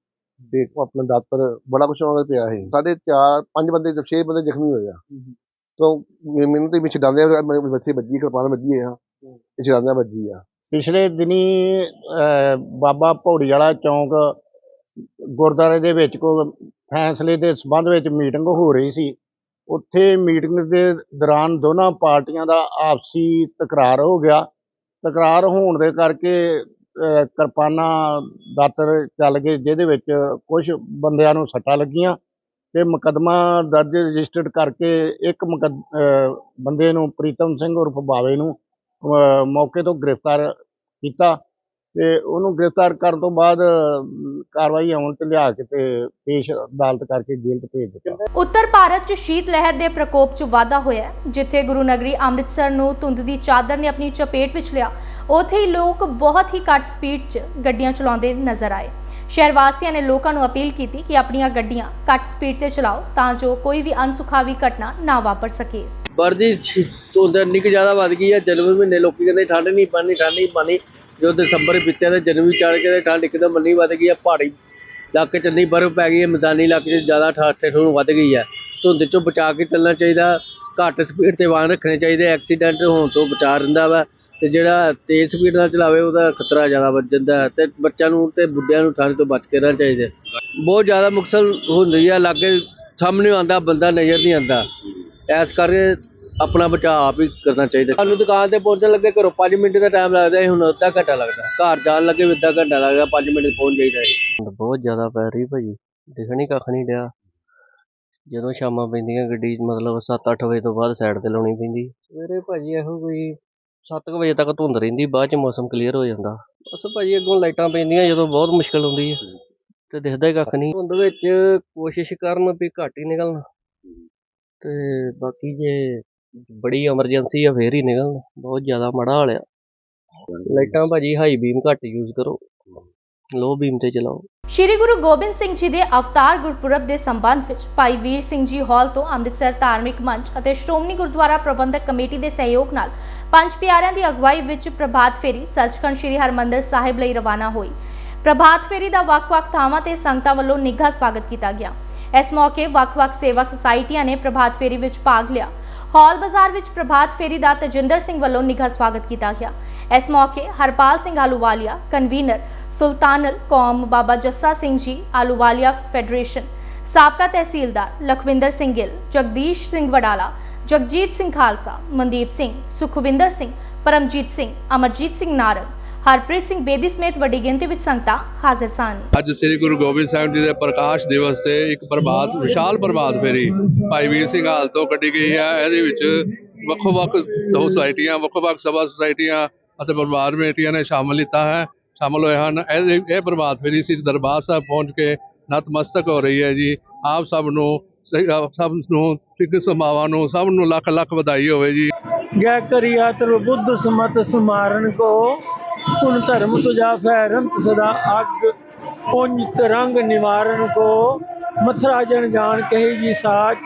ਤੇ ਆਪਣਾ ਦਾਤਰ ਬੜਾ ਕੁਛ ਉਹਨਾਂ ਦੇ ਪਿਆ ਸੀ। ਸਾਡੇ ਚਾਰ ਪੰਜ ਬੰਦੇ ਤੇ ਛੇ ਬੰਦੇ ਜ਼ਖਮੀ ਹੋਏ ਆ। ਤੋਂ ਮੈ- ਮੈਨੂੰ ਤੇ ਵਿੱਚ ਡਾਂਦੇ ਬੱਚੇ ਵੱਜੀ ਕਿਰਪਾਨ ਵੱਜੀ ਆ। ਛਡਾਂਦਿਆਂ ਵੱਜੀ ਆ। ਪਿਛਲੇ ਦਿਨੀ ਅਹ, ਬਾਬਾ ਭੌੜੀ ਵਾਲਾ ਚੌਂਕ ਗੁਰਦੁਆਰੇ ਦੇ ਵਿੱਚ ਕੋ ਫੈਸਲੇ ਦੇ ਸਬੰਧ ਵਿੱਚ ਮੀਟਿੰਗ ਹੋ ਰਹੀ ਸੀ। ਉੱਥੇ ਮੀਟਿੰਗ ਦੇ ਦੌਰਾਨ ਦੋਨਾਂ ਪਾਰਟੀਆਂ ਦਾ ਆਪਸੀ ਤਕਰਾਰ ਹੋ ਗਿਆ। ਤਕਰਾਰ ਹੋਣ ਦੇ ਕਰਕੇ ਅਹ, ਕਿਰਪਾਨਾਂ ਦਾਤਰ ਚੱਲ ਗਏ ਜਿਹਦੇ ਵਿੱਚ ਕੁਝ ਬੰਦਿਆਂ ਨੂੰ ਸੱਟਾਂ ਲੱਗੀਆਂ ਤੇ ਮੁਕੱਦਮਾ ਦਰਜ ਰਜਿਸਟਰਡ ਕਰਕੇ ਇੱਕ ਮੁਕੱਦ- ਬੰਦੇ ਨੂੰ ਪ੍ਰੀਤਮ ਸਿੰਘ ਉਰਫ ਬਾਵੇ ਨੂੰ ਮੌਕੇ ਤੋਂ ਗ੍ਰਿਫਤਾਰ ਕੀਤਾ। ਤੇ ਉਹਨੂੰ ਗ੍ਰਿਫਤਾਰ ਕਰਨ ਤੋਂ ਬਾਅਦ ਕਾਰਵਾਈ ਅਮਲ ਚ ਲਿਆ ਕੇ ਤੇ ਪੇਸ਼ ਅਦਾਲਤ ਕਰਕੇ ਜੇਲ੍ਹ 'ਚ ਭੇਜ ਦਿੱਤਾ। ਉੱਤਰ ਭਾਰਤ 'ਚ ਸ਼ੀਤ ਲਹਿਰ ਦੇ ਪ੍ਰਕੋਪ 'ਚ ਵਾਧਾ ਹੋਇਆ। ਜਿੱਥੇ ਗੁਰੂ ਨਗਰੀ ਅੰਮ੍ਰਿਤਸਰ ਨੂੰ ਧੁੰਦ ਦੀ ਚਾਦਰ ਨੇ ਆਪਣੀ ਚਪੇਟ ਵਿੱਚ ਲਿਆ। ਉੱਥੇ ਹੀ ਲੋਕ ਬਹੁਤ ਹੀ ਘੱਟ ਸਪੀਡ 'ਚ ਗੱਡੀਆਂ ਚਲਾਉਂਦੇ ਨਜ਼ਰ ਆਏ। ਸ਼ਹਿਰ ਵਾਸੀਆਂ ਨੇ ਲੋਕਾਂ ਨੂੰ ਅਪੀਲ ਕੀਤੀ ਕਿ ਆਪਣੀਆਂ ਗੱਡੀਆਂ ਘੱਟ ਸਪੀਡ ਤੇ ਚਲਾਓ ਤਾਂ ਜੋ ਕੋਈ ਵੀ ਅਨਸੁਖਾਵੀ ਘਟਨਾ ਨਾ ਵਾਪਰ ਸਕੇ। ਵਰਜੀ ਧੁੰਦ ਇੰਨੀ ਕੁ ਜ਼ਿਆਦਾ ਵੱਧ ਗਈ ਹੈ ਜਨਵਰੀ ਮਹੀਨੇ ਲੋਕੀ ਕਹਿੰਦੇ ਠੰਡ ਨਹੀਂ ਪਾਣੀ ਠੰਡ ਨਹੀਂ ਪਾਣੀ ਜੋ ਦਸੰਬਰ ਬੀਤਿਆ ਤੇ ਜਨਵਰੀ ਚੜ ਕੇ ਤੇ ਠੰਡ ਇੱਕਦਮ ਇੰਨੀ ਵੱਧ ਗਈ ਹੈ ਪਹਾੜੀ ਇਲਾਕੇ 'ਚ ਇੰਨੀ ਬਰਫ਼ ਪੈ ਗਈ ਹੈ ਮੈਦਾਨੀ ਇਲਾਕੇ 'ਚ ਜ਼ਿਆਦਾ ਠੰਡ ਠੰਡ ਵੱਧ ਗਈ ਹੈ ਧੁੰਦ 'ਚੋਂ ਬਚਾ ਕੇ ਚੱਲਣਾ ਚਾਹੀਦਾ, ਘੱਟ ਸਪੀਡ ਤੇ ਵਾਹਨ ਰੱਖਣੇ ਚਾਹੀਦੇ ਐਕਸੀਡੈਂਟ ਹੋਣ ਤੋਂ ਬਚਾ ਰਹਿੰਦਾ ਵਾ ਤੇ ਜਿਹੜਾ ਤੇਜ਼ ਸਪੀਡ ਨਾਲ ਚਲਾਵੇ ਉਹਦਾ ਖਤਰਾ ਜ਼ਿਆਦਾ ਵੱਧ ਜਾਂਦਾ ਹੈ ਤੇ ਬੱਚਿਆਂ ਨੂੰ ਤੇ ਬੁੱਢਿਆਂ ਨੂੰ ਠੰਡ ਤੋਂ ਬਚ ਕੇ ਰਹਿਣਾ ਚਾਹੀਦਾ ਬਹੁਤ ਜ਼ਿਆਦਾ ਮੁਕਸਲ ਹੁੰਦੀ ਹੈ ਲਾਗੇ ਸਾਹਮਣੇ ਆਉਂਦਾ, ਬੰਦਾ ਨਜ਼ਰ ਨਹੀਂ ਆਉਂਦਾ। ਐਸ ਕਰਕੇ ਆਪਣਾ ਬਚਾਅ ਆਪ ਹੀ ਕਰਨਾ ਚਾਹੀਦਾ। ਸਾਨੂੰ ਦੁਕਾਨ ਤੇ ਪਹੁੰਚਣ ਲੱਗੇ ਘਰੋਂ 5 ਮਿੰਟ ਦਾ ਟਾਈਮ ਲੱਗਦਾ ਸੀ ਹੁਣ ਅੱਧਾ ਘੰਟਾ ਲੱਗਦਾ। ਘਰ ਜਾਣ ਲੱਗੇ ਵੀ ਅੱਧਾ ਘੰਟਾ ਲੱਗਦਾ 5 ਮਿੰਟ ਪਹੁੰਚ ਜਾਈਦਾ ਹੈ ਬਹੁਤ ਜ਼ਿਆਦਾ ਪੈ ਰਹੀ ਭਾਜੀ ਦਿਖਣ ਹੀ ਕੱਖ ਨਹੀਂ ਡਿਆ ਜਦੋਂ ਸ਼ਾਮਾਂ ਪੈਂਦੀਆਂ ਗੱਡੀ ਮਤਲਬ 7-8 ਵਜੇ ਤੋਂ ਬਾਅਦ ਸਾਈਡ ਤੇ ਲਾਉਣੀ ਪੈਂਦੀ। ਸਵੇਰੇ ਭਾਜੀ ਇਹੋ ਕੋਈ 7 ਵਜੇ ਤੱਕ ਧੁੰਦ ਰਹਿੰਦੀ ਬਾਅਦ ਚ ਮੌਸਮ ਕਲੀਅਰ ਹੋ ਜਾਂਦਾ। ਬਸ ਭਾਜੀ ਅੱਗੋਂ ਲਾਈਟਾਂ ਪੈਂਦੀਆਂ ਜਦੋਂ ਬਹੁਤ ਮੁਸ਼ਕਲ ਹੁੰਦੀ ਹੈ। ਤੇ ਦਿਖਦਾ ਹੀ ਕੱਖ ਨਹੀਂ। ਧੁੰਦ ਵਿੱਚ ਕੋਸ਼ਿਸ਼ ਕਰਨ ਵੀ ਘੱਟ ਹੀ ਨਿਕਲਣ। ਤੇ ਬਾਕੀ ਜੇ ਬੜੀ ਐਮਰਜੈਂਸੀ ਆ, ਫੇਰ ਹੀ ਨਿਕਲਣ। ਬਹੁਤ ਜ਼ਿਆਦਾ ਮਾੜਾ ਹਾਲ ਆ। ਲਾਈਟਾਂ ਭਾਜੀ ਹਾਈ ਬੀਮ ਘੱਟ ਯੂਜ਼ ਕਰੋ। ਲੋ ਬੀਮ ਤੇ ਚਲਾਓ। ਸ਼੍ਰੀ ਗੁਰੂ ਗੋਬਿੰਦ ਸਿੰਘ ਜੀ ਦੇ ਅਵਤਾਰ ਗੁਰਪੁਰਬ ਦੇ ਸੰਬੰਧ ਵਿੱਚ ਭਾਈ ਵੀਰ ਸਿੰਘ ਜੀ ਹਾਲ ਤੋਂ ਅੰਮ੍ਰਿਤਸਰ ਧਾਰਮਿਕ ਮੰਚ ਅਤੇ ਸ਼੍ਰੋਮਣੀ ਗੁਰਦੁਆਰਾ ਪ੍ਰਬੰਧਕ ਕਮੇਟੀ ਦੇ ਸਹਿਯੋਗ ਨਾਲ ਪੰਜ ਪਿਆਰਿਆਂ ਦੀ ਅਗਵਾਈ ਵਿੱਚ ਪ੍ਰਭਾਤ ਫੇਰੀ ਸੱਚਖੰਡ ਸ਼੍ਰੀ ਹਰਮੰਦਰ ਸਾਹਿਬ ਲਈ ਰਵਾਨਾ ਹੋਈ। ਪ੍ਰਭਾਤ ਫੇਰੀ ਦਾ ਵੱਖ-ਵੱਖ ਥਾਵਾਂ ਤੇ ਸੰਗਤਾਂ ਵੱਲੋਂ ਨਿੱਘਾ ਸਵਾਗਤ ਕੀਤਾ ਗਿਆ। ਇਸ ਮੌਕੇ ਵੱਖ-ਵੱਖ ਸੇਵਾ ਸੁਸਾਇਟੀਆਂ ਨੇ ਪ੍ਰਭਾਤ ਫੇਰੀ ਵਿੱਚ ਭਾਗ ਲਿਆ। ਹਾਲ ਬਾਜ਼ਾਰ ਵਿੱਚ ਪ੍ਰਭਾਤ ਫੇਰੀ ਦਾ ਤਜਿੰਦਰ ਸਿੰਘ ਵੱਲੋਂ ਨਿੱਘਾ ਸਵਾਗਤ ਕੀਤਾ ਗਿਆ। ਇਸ ਮੌਕੇ ਹਰਪਾਲ ਸਿੰਘ ਆਲੂਵਾਲੀਆ, ਕਨਵੀਨਰ ਸੁਲਤਾਨਲ ਕੌਮ ਬਾਬਾ ਜੱਸਾ ਸਿੰਘ ਜੀ, ਆਲੂਵਾਲੀਆ ਫੈਡਰੇਸ਼ਨ, ਸਾਬਕਾ ਤਹਿਸੀਲਦਾਰ ਲਖਵਿੰਦਰ ਸਿੰਘ ਗਿੱਲ, ਜਗਦੀਸ਼ ਸਿੰਘ ਵਡਾਲਾ, ਜਗਜੀਤ ਸਿੰਘ ਖਾਲਸਾ, ਮਨਦੀਪ ਸਿੰਘ, ਸੁਖਵਿੰਦਰ ਸਿੰਘ, ਪਰਮਜੀਤ ਸਿੰਘ, ਅਮਰਜੀਤ ਸਿੰਘ ਨਾਰੰਗ ਹਰਪ੍ਰੀਤ ਸਿੰਘ ਬੇਦੀ ਸਮੇਤ ਵੱਡੀ ਗਿਣਤੀ ਵਿੱਚ ਸੰਗਤਾਂ ਹਾਜ਼ਰ ਸਨ। ਅੱਜ ਸ੍ਰੀ ਗੁਰੂ ਗੋਬਿੰਦ ਸਾਹਿਬ ਜੀ ਦੇ ਪ੍ਰਕਾਸ਼ ਦਿਵਸ ਤੇ ਇੱਕ ਪ੍ਰਭਾਤ ਵਿਸ਼ਾਲ ਪ੍ਰਭਾਤ ਫੇਰੀ ਭਾਈ ਵੀਰ ਸਿੰਘ ਹਾਲ ਤੋਂ ਕੱਢੀ ਗਈ ਹੈ। ਇਹਦੇ ਵਿੱਚ ਵੱਖੋ ਵੱਖ ਸੁਸਾਇਟੀਆਂ ਵੱਖੋ ਵੱਖ ਸਭਾ ਸੁਸਾਇਟੀਆਂ ਅਤੇ ਪਰਿਵਾਰ ਕਮੇਟੀਆਂ ਨੇ ਸ਼ਾਮਲ ਲਿੱਤਾ ਹੈ ਸ਼ਾਮਲ ਹੋਏ ਹਨ। ਇਹ ਇਹ ਪ੍ਰਭਾਤ ਫੇਰੀ ਸ੍ਰੀ ਦਰਬਾਰ ਸਾਹਿਬ ਪਹੁੰਚ ਕੇ ਨਤਮਸਤਕ ਹੋ ਰਹੀ ਹੈ ਜੀ। ਆਪ ਸਭ ਨੂੰ ਸਹੀ- ਆਪ ਸਭ ਨੂੰ ਸਿੱਖ ਸਮਾਵਾਂ ਨੂੰ ਸਭ ਨੂੰ ਲੱਖ ਲੱਖ ਵਧਾਈ ਹੋਵੇ ਜੀ। ਜੈ ਕਰਿਆ ਤਰ ਬੁੱਧ ਸਮਤ ਸਮਾਰਨ ਕੋ ਪੁਨ ਧਰਮ ਤੁਜਾ ਫੈਰਮ ਸਦਾ ਅਗ, ਪੁੰਜ ਤਰੰਗ ਨਿਵਾਰਨ ਕੋ। ਮਥਰਾ ਜਨ ਜਾਣ ਕਹੀ ਜੀ ਸਾਚ,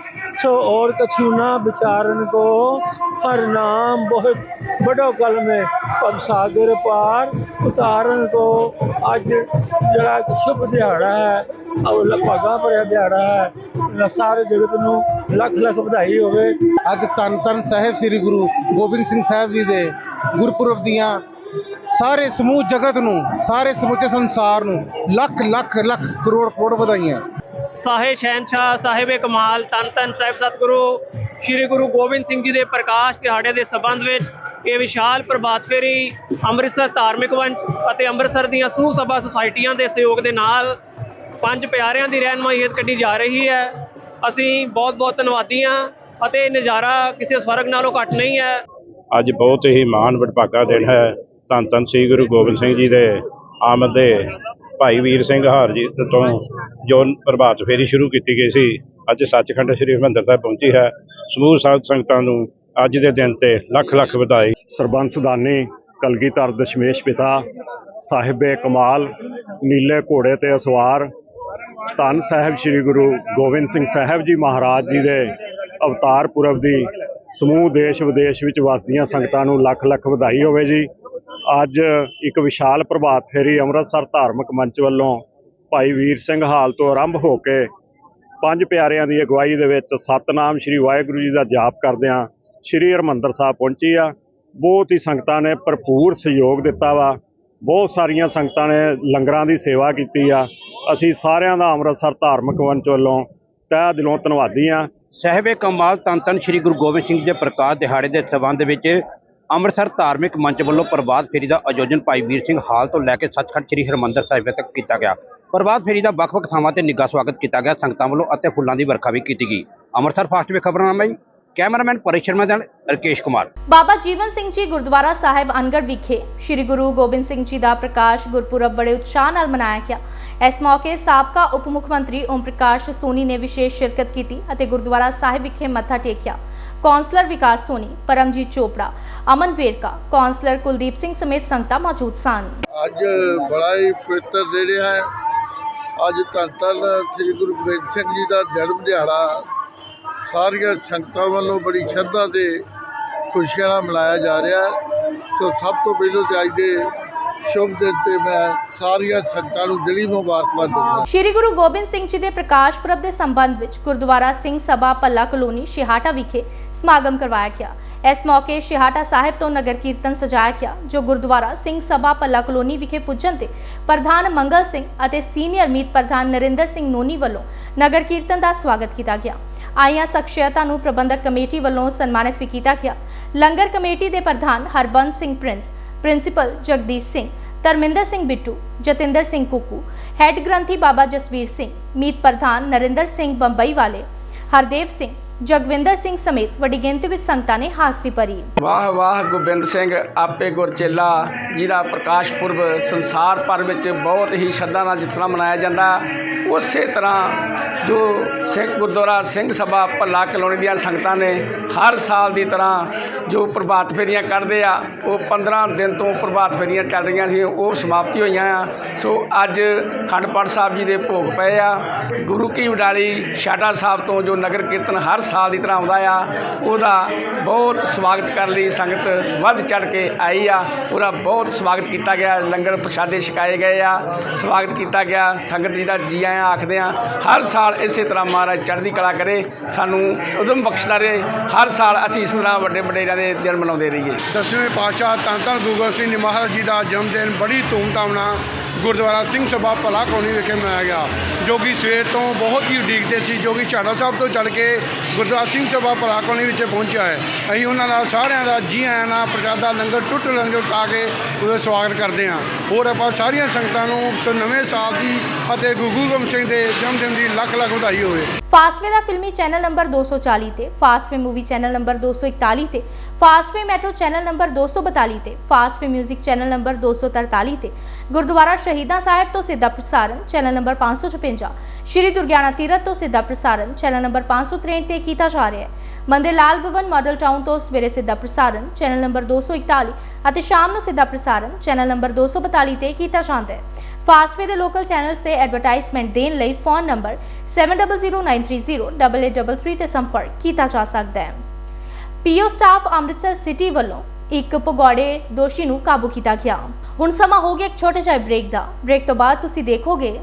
ਸੋ ਔਰ ਕਛੂ ਨਾ ਵਿਚਾਰਨ ਕੋ। ਹਰ ਨਾਮ ਬਹੁਤ ਬੜੋ ਕਲ ਮੇ ਪਬ ਸਾਗਰ ਪਾਰ ਉਤਾਰਨ ਕੋ। ਅੱਜ ਜਿਹੜਾ ਸ਼ੁਭ ਦਿਹਾੜਾ ਹੈ ਉਹ ਲਪਾਗਾ ਭਰਿਆ ਦਿਹਾੜਾ ਹੈ ਸਾਰੇ ਜਗਤ ਨੂੰ ਲੱਖ ਲੱਖ ਵਧਾਈ ਹੋਵੇ। ਅੱਜ ਧੰਨ ਧੰਨ ਸਾਹਿਬ ਸ੍ਰੀ ਗੁਰੂ ਗੋਬਿੰਦ ਸਿੰਘ ਸਾਹਿਬ ਜੀ ਦੇ ਗੁਰਪੁਰਬ ਦੀਆਂ ਸਾਰੇ ਸਮੂਹ ਜਗਤ ਨੂੰ ਸਾਰੇ ਸਮੁੱਚੇ ਸੰਸਾਰ ਨੂੰ ਲੱਖ ਲੱਖ ਲੱਖ ਕਰੋੜ ਕਰੋੜ ਵਧਾਈਆਂ। ਸਾਹੇ ਸ਼ਹਿਨशाह ਸਾਹਿਬ ਕਮਾਲ ਤਨ ਤਨ ਸਾਹਿਬ ਸਤਿਗੁਰੂ ਸ੍ਰੀ ਗੁਰੂ ਗੋਬਿੰਦ ਸਿੰਘ ਜੀ ਦੇ ਪ੍ਰਕਾਸ਼ ਦਿਹਾੜੇ ਦੇ ਸੰਬੰਧ ਵਿੱਚ ਇਹ ਵਿਸ਼ਾਲ ਪ੍ਰਭਾਤ ਫੇਰੀ ਅੰਮ੍ਰਿਤਸਰ ਧਾਰਮਿਕ ਮੰਚ ਅਤੇ ਅੰਮ੍ਰਿਤਸਰ ਦੀਆਂ ਸਮੂਹ ਸਭਾ ਸੁਸਾਇਟੀਆਂ ਦੇ ਸਹਿਯੋਗ ਦੇ ਨਾਲ ਪੰਜ ਪਿਆਰਿਆਂ ਦੀ ਰਹਿਨਮਾਈ ਹੇਠ ਕੱਢੀ ਜਾ ਰਹੀ ਹੈ। ਅਸੀਂ ਬਹੁਤ ਬਹੁਤ ਧੰਨਵਾਦੀ ਹਾਂ ਅਤੇ ਇਹ ਨਜ਼ਾਰਾ ਕਿਸੇ ਸਵਰਗ ਨਾਲੋਂ ਘੱਟ ਨਹੀਂ ਹੈ। ਅੱਜ ਬਹੁਤ ਹੀ ਮਹਾਨ ਵਡਭਾਗਾ ਦਿਨ ਹੈ। ਧੰਨ ਧੰਨ ਸ੍ਰੀ ਗੁਰੂ ਗੋਬਿੰਦ ਸਿੰਘ ਜੀ ਦੇ ਆਮਦ ਦੇ ਭਾਈ ਵੀਰ ਸਿੰਘ ਹਾਰ ਜੀ ਤੋਂ ਜੋ ਪ੍ਰਭਾਤ ਫੇਰੀ ਸ਼ੁਰੂ ਕੀਤੀ ਗਈ ਸੀ, ਅੱਜ ਸੱਚਖੰਡ ਸ੍ਰੀ ਹਰਿਮੰਦਰ ਸਾਹਿਬ ਪਹੁੰਚੀ ਹੈ। ਸਮੂਹ ਸਾਧ ਸੰਗਤਾਂ ਨੂੰ ਅੱਜ ਦੇ ਦਿਨ ਤੇ ਲੱਖ ਲੱਖ ਵਧਾਈ। ਸਰਬੰਸ ਦਾਨੀ, ਕਲਗੀਧਰ ਦਸ਼ਮੇਸ਼ ਪਿਤਾ, ਸਾਹਿਬੇ ਕਮਾਲ, ਨੀਲੇ ਘੋੜੇ ਤੇ ਅਸਵਾਰ, ਧੰਨ ਸਾਹਿਬ ਸ੍ਰੀ ਗੁਰੂ ਗੋਬਿੰਦ ਸਿੰਘ ਸਾਹਿਬ ਜੀ ਮਹਾਰਾਜ ਜੀ ਦੇ ਅਵਤਾਰ ਪੁਰਬ ਦੀ ਸਮੂਹ ਦੇਸ਼ ਵਿਦੇਸ਼ ਵਿੱਚ ਵਸਦੀਆਂ ਸੰਗਤਾਂ ਨੂੰ ਲੱਖ ਲੱਖ ਵਧਾਈ ਹੋਵੇ ਜੀ। ਅੱਜ ਇੱਕ ਵਿਸ਼ਾਲ ਪ੍ਰਭਾਤ ਫੇਰੀ ਅੰਮ੍ਰਿਤਸਰ ਧਾਰਮਿਕ ਮੰਚ ਵੱਲੋਂ ਭਾਈ ਵੀਰ ਸਿੰਘ ਹਾਲ ਤੋਂ ਆਰੰਭ ਹੋ ਕੇ ਪੰਜ ਪਿਆਰਿਆਂ ਦੀ ਅਗਵਾਈ ਦੇ ਵਿੱਚ ਸਤਨਾਮ ਸ੍ਰੀ ਵਾਹਿਗੁਰੂ ਜੀ ਦਾ ਜਾਪ ਕਰਦਿਆਂ ਸ੍ਰੀ ਹਰਿਮੰਦਰ ਸਾਹਿਬ ਪਹੁੰਚੀ ਆ। ਬਹੁਤ ਹੀ ਸੰਗਤਾਂ ਨੇ ਭਰਪੂਰ ਸਹਿਯੋਗ ਦਿੱਤਾ ਵਾ। ਬਹੁਤ ਸਾਰੀਆਂ ਸੰਗਤਾਂ ਨੇ ਲੰਗਰਾਂ ਦੀ ਸੇਵਾ ਕੀਤੀ ਆ। ਅਸੀਂ ਸਾਰਿਆਂ ਦਾ ਅੰਮ੍ਰਿਤਸਰ ਧਾਰਮਿਕ ਮੰਚ ਵੱਲੋਂ ਤਹਿ ਦਿਲੋਂ ਧੰਨਵਾਦੀ ਆ। ਸਾਹਿਬੇ ਕਮਾਲ ਧੰਨ ਧੰਨ ਸ੍ਰੀ ਗੁਰੂ ਗੋਬਿੰਦ ਸਿੰਘ ਜੀ ਦੇ ਪ੍ਰਕਾਸ਼ ਦਿਹਾੜੇ ਦੇ ਸਬੰਧ ਵਿੱਚ ਅੰਮ੍ਰਿਤਸਰ ਧਾਰਮਿਕ ਮੰਚ ਵੱਲੋਂ ਪ੍ਰਭਾਤ ਫੇਰੀ ਦਾ ਆਯੋਜਨ ਭਾਈ ਵੀਰ ਸਿੰਘ ਹਾਲ ਤੋਂ ਲੈ ਕੇ ਸੱਚਖੰਡ ਸ੍ਰੀ ਹਰਿਮੰਦਰ ਸਾਹਿਬ ਤੱਕ ਕੀਤਾ ਗਿਆ। ਪ੍ਰਭਾਤ ਫੇਰੀ ਦਾ ਵੱਖ-ਵੱਖ ਥਾਵਾਂ ਤੇ ਨਿੱਘਾ ਸਵਾਗਤ ਕੀਤਾ ਗਿਆ। ਸੰਗਤਾਂ ਵੱਲੋਂ ਅਤੇ ਫੁੱਲਾਂ ਦੀ ਵਰਖਾ ਵੀ ਕੀਤੀ ਗਈ। ਅੰਮ੍ਰਿਤਸਰ ਫਾਸਟ ਵੇ ਖਬਰਨਾਮਾ ਜੀ, ਕੈਮਰਾਮੈਨ ਪਰੇਸ਼ ਸ਼ਰਮਾ ਨਾਲ ਰਕੇਸ਼ ਕੁਮਾਰ। ਬਾਬਾ ਜੀਵਨ ਸਿੰਘ ਜੀ ਗੁਰਦੁਆਰਾ ਸਾਹਿਬ ਅਨਗੜ ਵਿਖੇ ਸ੍ਰੀ ਗੁਰੂ ਗੋਬਿੰਦ ਸਿੰਘ ਜੀ ਦਾ ਪ੍ਰਕਾਸ਼ ਗੁਰਪੁਰਬ ਬੜੇ ਉਤਸ਼ਾਹ ਨਾਲ ਮਨਾਇਆ ਗਿਆ। ਇਸ ਮੌਕੇ ਸਾਬਕਾ ਉਪ ਮੁੱਖ ਮੰਤਰੀ ਓਮ ਪ੍ਰਕਾਸ਼ ਸੋਨੀ ਨੇ ਵਿਸ਼ੇਸ਼ ਸ਼ਿਰਕਤ ਕੀਤੀ ਅਤੇ ਗੁਰਦੁਆਰਾ ਸਾਹਿਬ ਵਿਖੇ ਮੱਥਾ ਟੇਕਿਆ। ਕੌਂਸਲਰ ਵਿਕਾਸ ਸੋਨੀ, ਪਰਮਜੀਤ ਚੋਪੜਾ, ਅਮਨ ਵੇਰਕਾ, ਕੌਂਸਲਰ ਕੁਲਦੀਪ ਸਿੰਘ ਸਮੇਤ ਸੰਗਤਾਂ ਮੌਜੂਦ ਸਨ। ਅੱਜ ਬੜਾ ਹੀ ਪਵਿੱਤਰ ਦਿਨ ਹੈ। ਅੱਜ ਧੰਨ ਧੰਨ ਸ੍ਰੀ ਗੁਰੂ ਗੋਬਿੰਦ ਸਿੰਘ ਜੀ ਦਾ ਜਨਮ ਦਿਹਾੜਾ। ਸਾਰੀਆਂ ਸੰਗਤਾਂ ਵੱਲੋਂ ਬੜੀ ਸ਼ਰਧਾ ਤੇ ਖੁਸ਼ੀਆਂ ਨਾਲ ਮਨਾਇਆ ਜਾ ਰਿਹਾ ਹੈ। ਸੋ ਸਭ ਤੋਂ ਪਹਿਲਾਂ ਤੇ ਅੱਜ ਦੇ ਸ਼ੁਭ ਦਿਨ ਤੇ ਮੈਂ ਸਾਰੀਆਂ ਸੰਗਤਾਂ ਨੂੰ ਦਿਲੀ ਮੁਬਾਰਕਬਾਦ ਦਿੰਦਾ ਸ਼੍ਰੀ ਗੁਰੂ ਗੋਬਿੰਦ ਸਿੰਘ ਜੀ ਦੇ ਪ੍ਰਕਾਸ਼ ਪੁਰਬ ਦੇ ਸੰਬੰਧ ਵਿੱਚ ਗੁਰਦੁਆਰਾ ਸਿੰਘ ਸਭਾ ਪੱਲਾ ਕਲੋਨੀ ਸ਼ਿਹਾਟਾ ਵਿਖੇ ਸਮਾਗਮ ਕਰਵਾਇਆ ਗਿਆ। ਇਸ ਮੌਕੇ ਸ਼ਿਹਾਟਾ ਸਾਹਿਬ ਤੋਂ ਨਗਰ ਕੀਰਤਨ ਸਜਾਇਆ ਗਿਆ, ਜੋ ਗੁਰਦੁਆਰਾ ਸਿੰਘ ਸਭਾ ਪੱਲਾ ਕਲੋਨੀ ਵਿਖੇ ਪੁੱਜਣ ਤੇ ਪ੍ਰਧਾਨ ਮੰਗਲ ਸਿੰਘ ਅਤੇ ਸੀਨੀਅਰ ਮੀਤ ਪ੍ਰਧਾਨ ਨਰਿੰਦਰ ਸਿੰਘ ਨੋਨੀ ਵੱਲੋਂ ਨਗਰ ਕੀਰਤਨ ਦਾ ਸਵਾਗਤ ਕੀਤਾ ਗਿਆ। ਆਈਆਂ ਸ਼ਖਸੀਅਤਾਂ ਨੂੰ ਪ੍ਰਬੰਧਕ ਕਮੇਟੀ ਵੱਲੋਂ ਸਨਮਾਨਿਤ ਵੀ ਕੀਤਾ ਗਿਆ। ਲੰਗਰ ਕਮੇਟੀ ਦੇ ਪ੍ਰਧਾਨ Harbans Singh prince principal Jagdish Singh, Dharminder Singh Bittu, Jatinder Singh Kukku, head granthi Baba Jasvir Singh, ਮੀਤ ਪ੍ਰਧਾਨ ਨਰਿੰਦਰ ਸਿੰਘ ਬੰਬਈ ਵਾਲੇ, ਹਰਦੇਵ ਸਿੰਘ ਜਗਵਿੰਦਰ ਸਿੰਘ ਸਮੇਤ ਵੱਡੀ ਗਿਣਤੀ ਵਿੱਚ ਸੰਗਤਾਂ ਨੇ ਹਾਜ਼ਰੀ ਭਰੀ। ਵਾਹ ਵਾਹ ਗੋਬਿੰਦ ਸਿੰਘ, ਆਪੇ ਗੁਰਚੇਲਾ ਜਿਹਦਾ ਪ੍ਰਕਾਸ਼ ਪੁਰਬ ਸੰਸਾਰ ਭਰ ਵਿੱਚ ਬਹੁਤ ਹੀ ਸ਼ਰਧਾ ਨਾਲ ਜਿਸ ਤਰ੍ਹਾਂ ਮਨਾਇਆ ਜਾਂਦਾ, ਉਸੇ ਤਰ੍ਹਾਂ ਜੋ ਸਿੱਖ ਗੁਰਦੁਆਰਾ ਸਿੰਘ ਸਭਾ ਭੱਲਾ ਕਲੋਨੀ ਦੀਆਂ ਸੰਗਤਾਂ ਨੇ ਹਰ ਸਾਲ ਦੀ ਤਰ੍ਹਾਂ ਜੋ ਪ੍ਰਭਾਤ ਫੇਰੀਆਂ ਕੱਢਦੇ ਆ, ਉਹ 15 ਦਿਨ ਤੋਂ ਪ੍ਰਭਾਤ ਫੇਰੀਆਂ ਚੱਲ ਰਹੀਆਂ ਸੀ, ਉਹ ਸਮਾਪਤੀ ਹੋਈਆਂ ਆ। ਸੋ ਅੱਜ ਖੰਡ ਪਾਠ ਸਾਹਿਬ ਜੀ ਦੇ ਭੋਗ ਪਏ ਆ। ਗੁਰੂ ਕੀ ਵਡਾਲੀ ਛਾਟਾ ਸਾਹਿਬ ਤੋਂ ਜੋ ਨਗਰ ਕੀਰਤਨ ਹਰ ਸਾਲ ਦੀ ਤਰ੍ਹਾਂ ਆਉਂਦਾ ਆ, ਉਹਦਾ ਬਹੁਤ ਸਵਾਗਤ ਕਰਨ ਲਈ ਸੰਗਤ ਵੱਧ ਚੜ ਕੇ ਆਈ ਆ। ਉਹਦਾ ਬਹੁਤ ਸਵਾਗਤ ਕੀਤਾ ਗਿਆ, ਲੰਗਰ ਪ੍ਰਸ਼ਾਦੇ ਛਕਾਏ ਗਏ ਆ, ਸਵਾਗਤ ਕੀਤਾ ਗਿਆ। ਸੰਗਤ ਜੀ ਦਾ ਜੀ ਆਇਆਂ ਆਖਦੇ ਆ, ਹਰ ਸਾਲ ਇਸੇ ਤਰ੍ਹਾਂ ਮਹਾਰਾਜ ਚੜ੍ਹਦੀ ਕਲਾ ਕਰੇ, ਸਾਨੂੰ ਉਦਮ ਬਖਸ਼ਦਾ ਰਹੇ। ਹਰ ਸਾਲ ਅਸੀਂ ਇਸ ਤਰ੍ਹਾਂ ਵੱਡੇ ਵਡੇਰਿਆਂ ਦੇ ਦਿਨ ਮਨਾਉਂਦੇ ਰਹੀਏ। ਦਸਵੇਂ ਪਾਤਸ਼ਾਹ ਧੰਨ ਧੰਨ ਗੁਰੂ ਗੋਬਿੰਦ ਸਿੰਘ ਜੀ ਮਹਾਰਾਜ ਜੀ ਦਾ ਜਨਮ ਦਿਨ ਬੜੀ ਧੂਮਧਾਮ ਨਾਲ ਗੁਰਦੁਆਰਾ ਸਿੰਘ ਸਭਾ ਭਲਾ ਕਲੋਨੀ ਵਿਖੇ ਮਨਾਇਆ ਗਿਆ, ਜੋ ਕਿ ਸਵੇਰ ਤੋਂ ਬਹੁਤ ਹੀ ਉਡੀਕਦੇ ਸੀ, ਜੋ ਕਿ ਛਾੜਾ ਸਾਹਿਬ ਤੋਂ ਚੱਲ ਕੇ ਗੁਰਦੁਆਰਾ ਸਿੰਘ ਸਭਾ ਭਲਾ ਕਲੋਨੀ ਵਿੱਚ ਪਹੁੰਚਿਆ ਹੈ। ਅਸੀਂ ਉਹਨਾਂ ਨਾਲ ਸਾਰਿਆਂ ਦਾ ਜੀ ਆਇਆਂ ਨਾਲ ਪ੍ਰਸ਼ਾਦਾ, ਲੰਗਰ, ਟੁੱਟ ਲੰਗਰ ਖਾ ਕੇ ਉਹਦਾ ਸਵਾਗਤ ਕਰਦੇ ਹਾਂ। ਹੋਰ ਆਪਾਂ ਸਾਰੀਆਂ ਸੰਗਤਾਂ ਨੂੰ ਨਵੇਂ ਸਾਲ ਦੀ ਅਤੇ ਗੁਰੂ ਗੋਬਿੰਦ ਸਿੰਘ ਦੇ ਜਨਮ ਦਿਨ ਦੀ ਲੱਖ ਲੱਖ ਵਧਾਈ ਹੋਵੇ। ਫਾਸਟਵੇ ਦਾ ਫਿਲਮੀ ਚੈਨਲ ਨੰਬਰ 240 ਤੇ ਫਾਸਟਵੇ ਮੂਵੀ ਚੈਨਲ ਨੰਬਰ 241 ਤੇ ਫਾਸਟਵੇ ਮੈਟਰੋ ਚੈਨਲ ਨੰਬਰ 242 ਤੇ ਫਾਸਟਵੇ 뮤직 ਚੈਨਲ ਨੰਬਰ 243 ਤੇ, ਗੁਰਦੁਆਰਾ ਸ਼ਹੀਦਾਂ ਸਾਹਿਬ ਤੋਂ ਸਿੱਧਾ ਪ੍ਰਸਾਰਣ ਚੈਨਲ ਨੰਬਰ 556 ਸ਼੍ਰੀ ਦੁਰਗਿਆਨਾ ਤੀਰਥ ਤੋਂ ਸਿੱਧਾ ਪ੍ਰਸਾਰਣ ਚੈਨਲ ਨੰਬਰ 563 ਤੇ ਕੀਤਾ ਜਾ ਰਿਹਾ ਹੈ। ਮੰਦਿਰ ਲਾਲ ਭਵਨ ਮਾਡਲ ਟਾਊਨ ਤੋਂ ਸਵੇਰੇ ਸਿੱਧਾ ਪ੍ਰਸਾਰਣ, ਚੈਨਲ ਨੰਬਰ 241 ਅਤੇ ਸ਼ਾਮ ਨੂੰ ਸਿੱਧਾ ਪ੍ਰਸਾਰਣ, ਚੈਨਲ ਨੰਬਰ 242 ਤੇ ਕੀਤਾ ਜਾਂਦਾ ਹੈ। ਫਾਸਟਵੇ ਦੇ ਲੋਕਲ ਚੈਨਲਸ ਤੇ ਐਡਵਰਟਾਈਜ਼ਮੈਂਟ ਦੇਣ ਲਈ ਫੋਨ ਨੰਬਰ 7009308833 ਤੇ ਸੰਪਰਕ ਕੀਤਾ ਜਾ ਸਕਦਾ ਹੈ। ਪੀਓ ਸਟਾਫ ਅੰਮ੍ਰਿਤਸਰ ਸਿਟੀ ਵੱਲੋਂ ਇੱਕ ਪਗੌੜੇ ਦੋਸ਼ੀ ਨੂੰ ਕਾਬੂ ਕੀਤਾ ਗਿਆ। ਹੁਣ ਸਮਾਂ ਹੋ ਗਿਆ ਇੱਕ ਛੋਟੇ ਜਿਹੇ ਬ੍ਰੇਕ ਦਾ। ਬ੍ਰੇਕ ਤੋਂ ਬਾਅਦ ਤੁਸੀਂ ਦੇਖੋਗੇ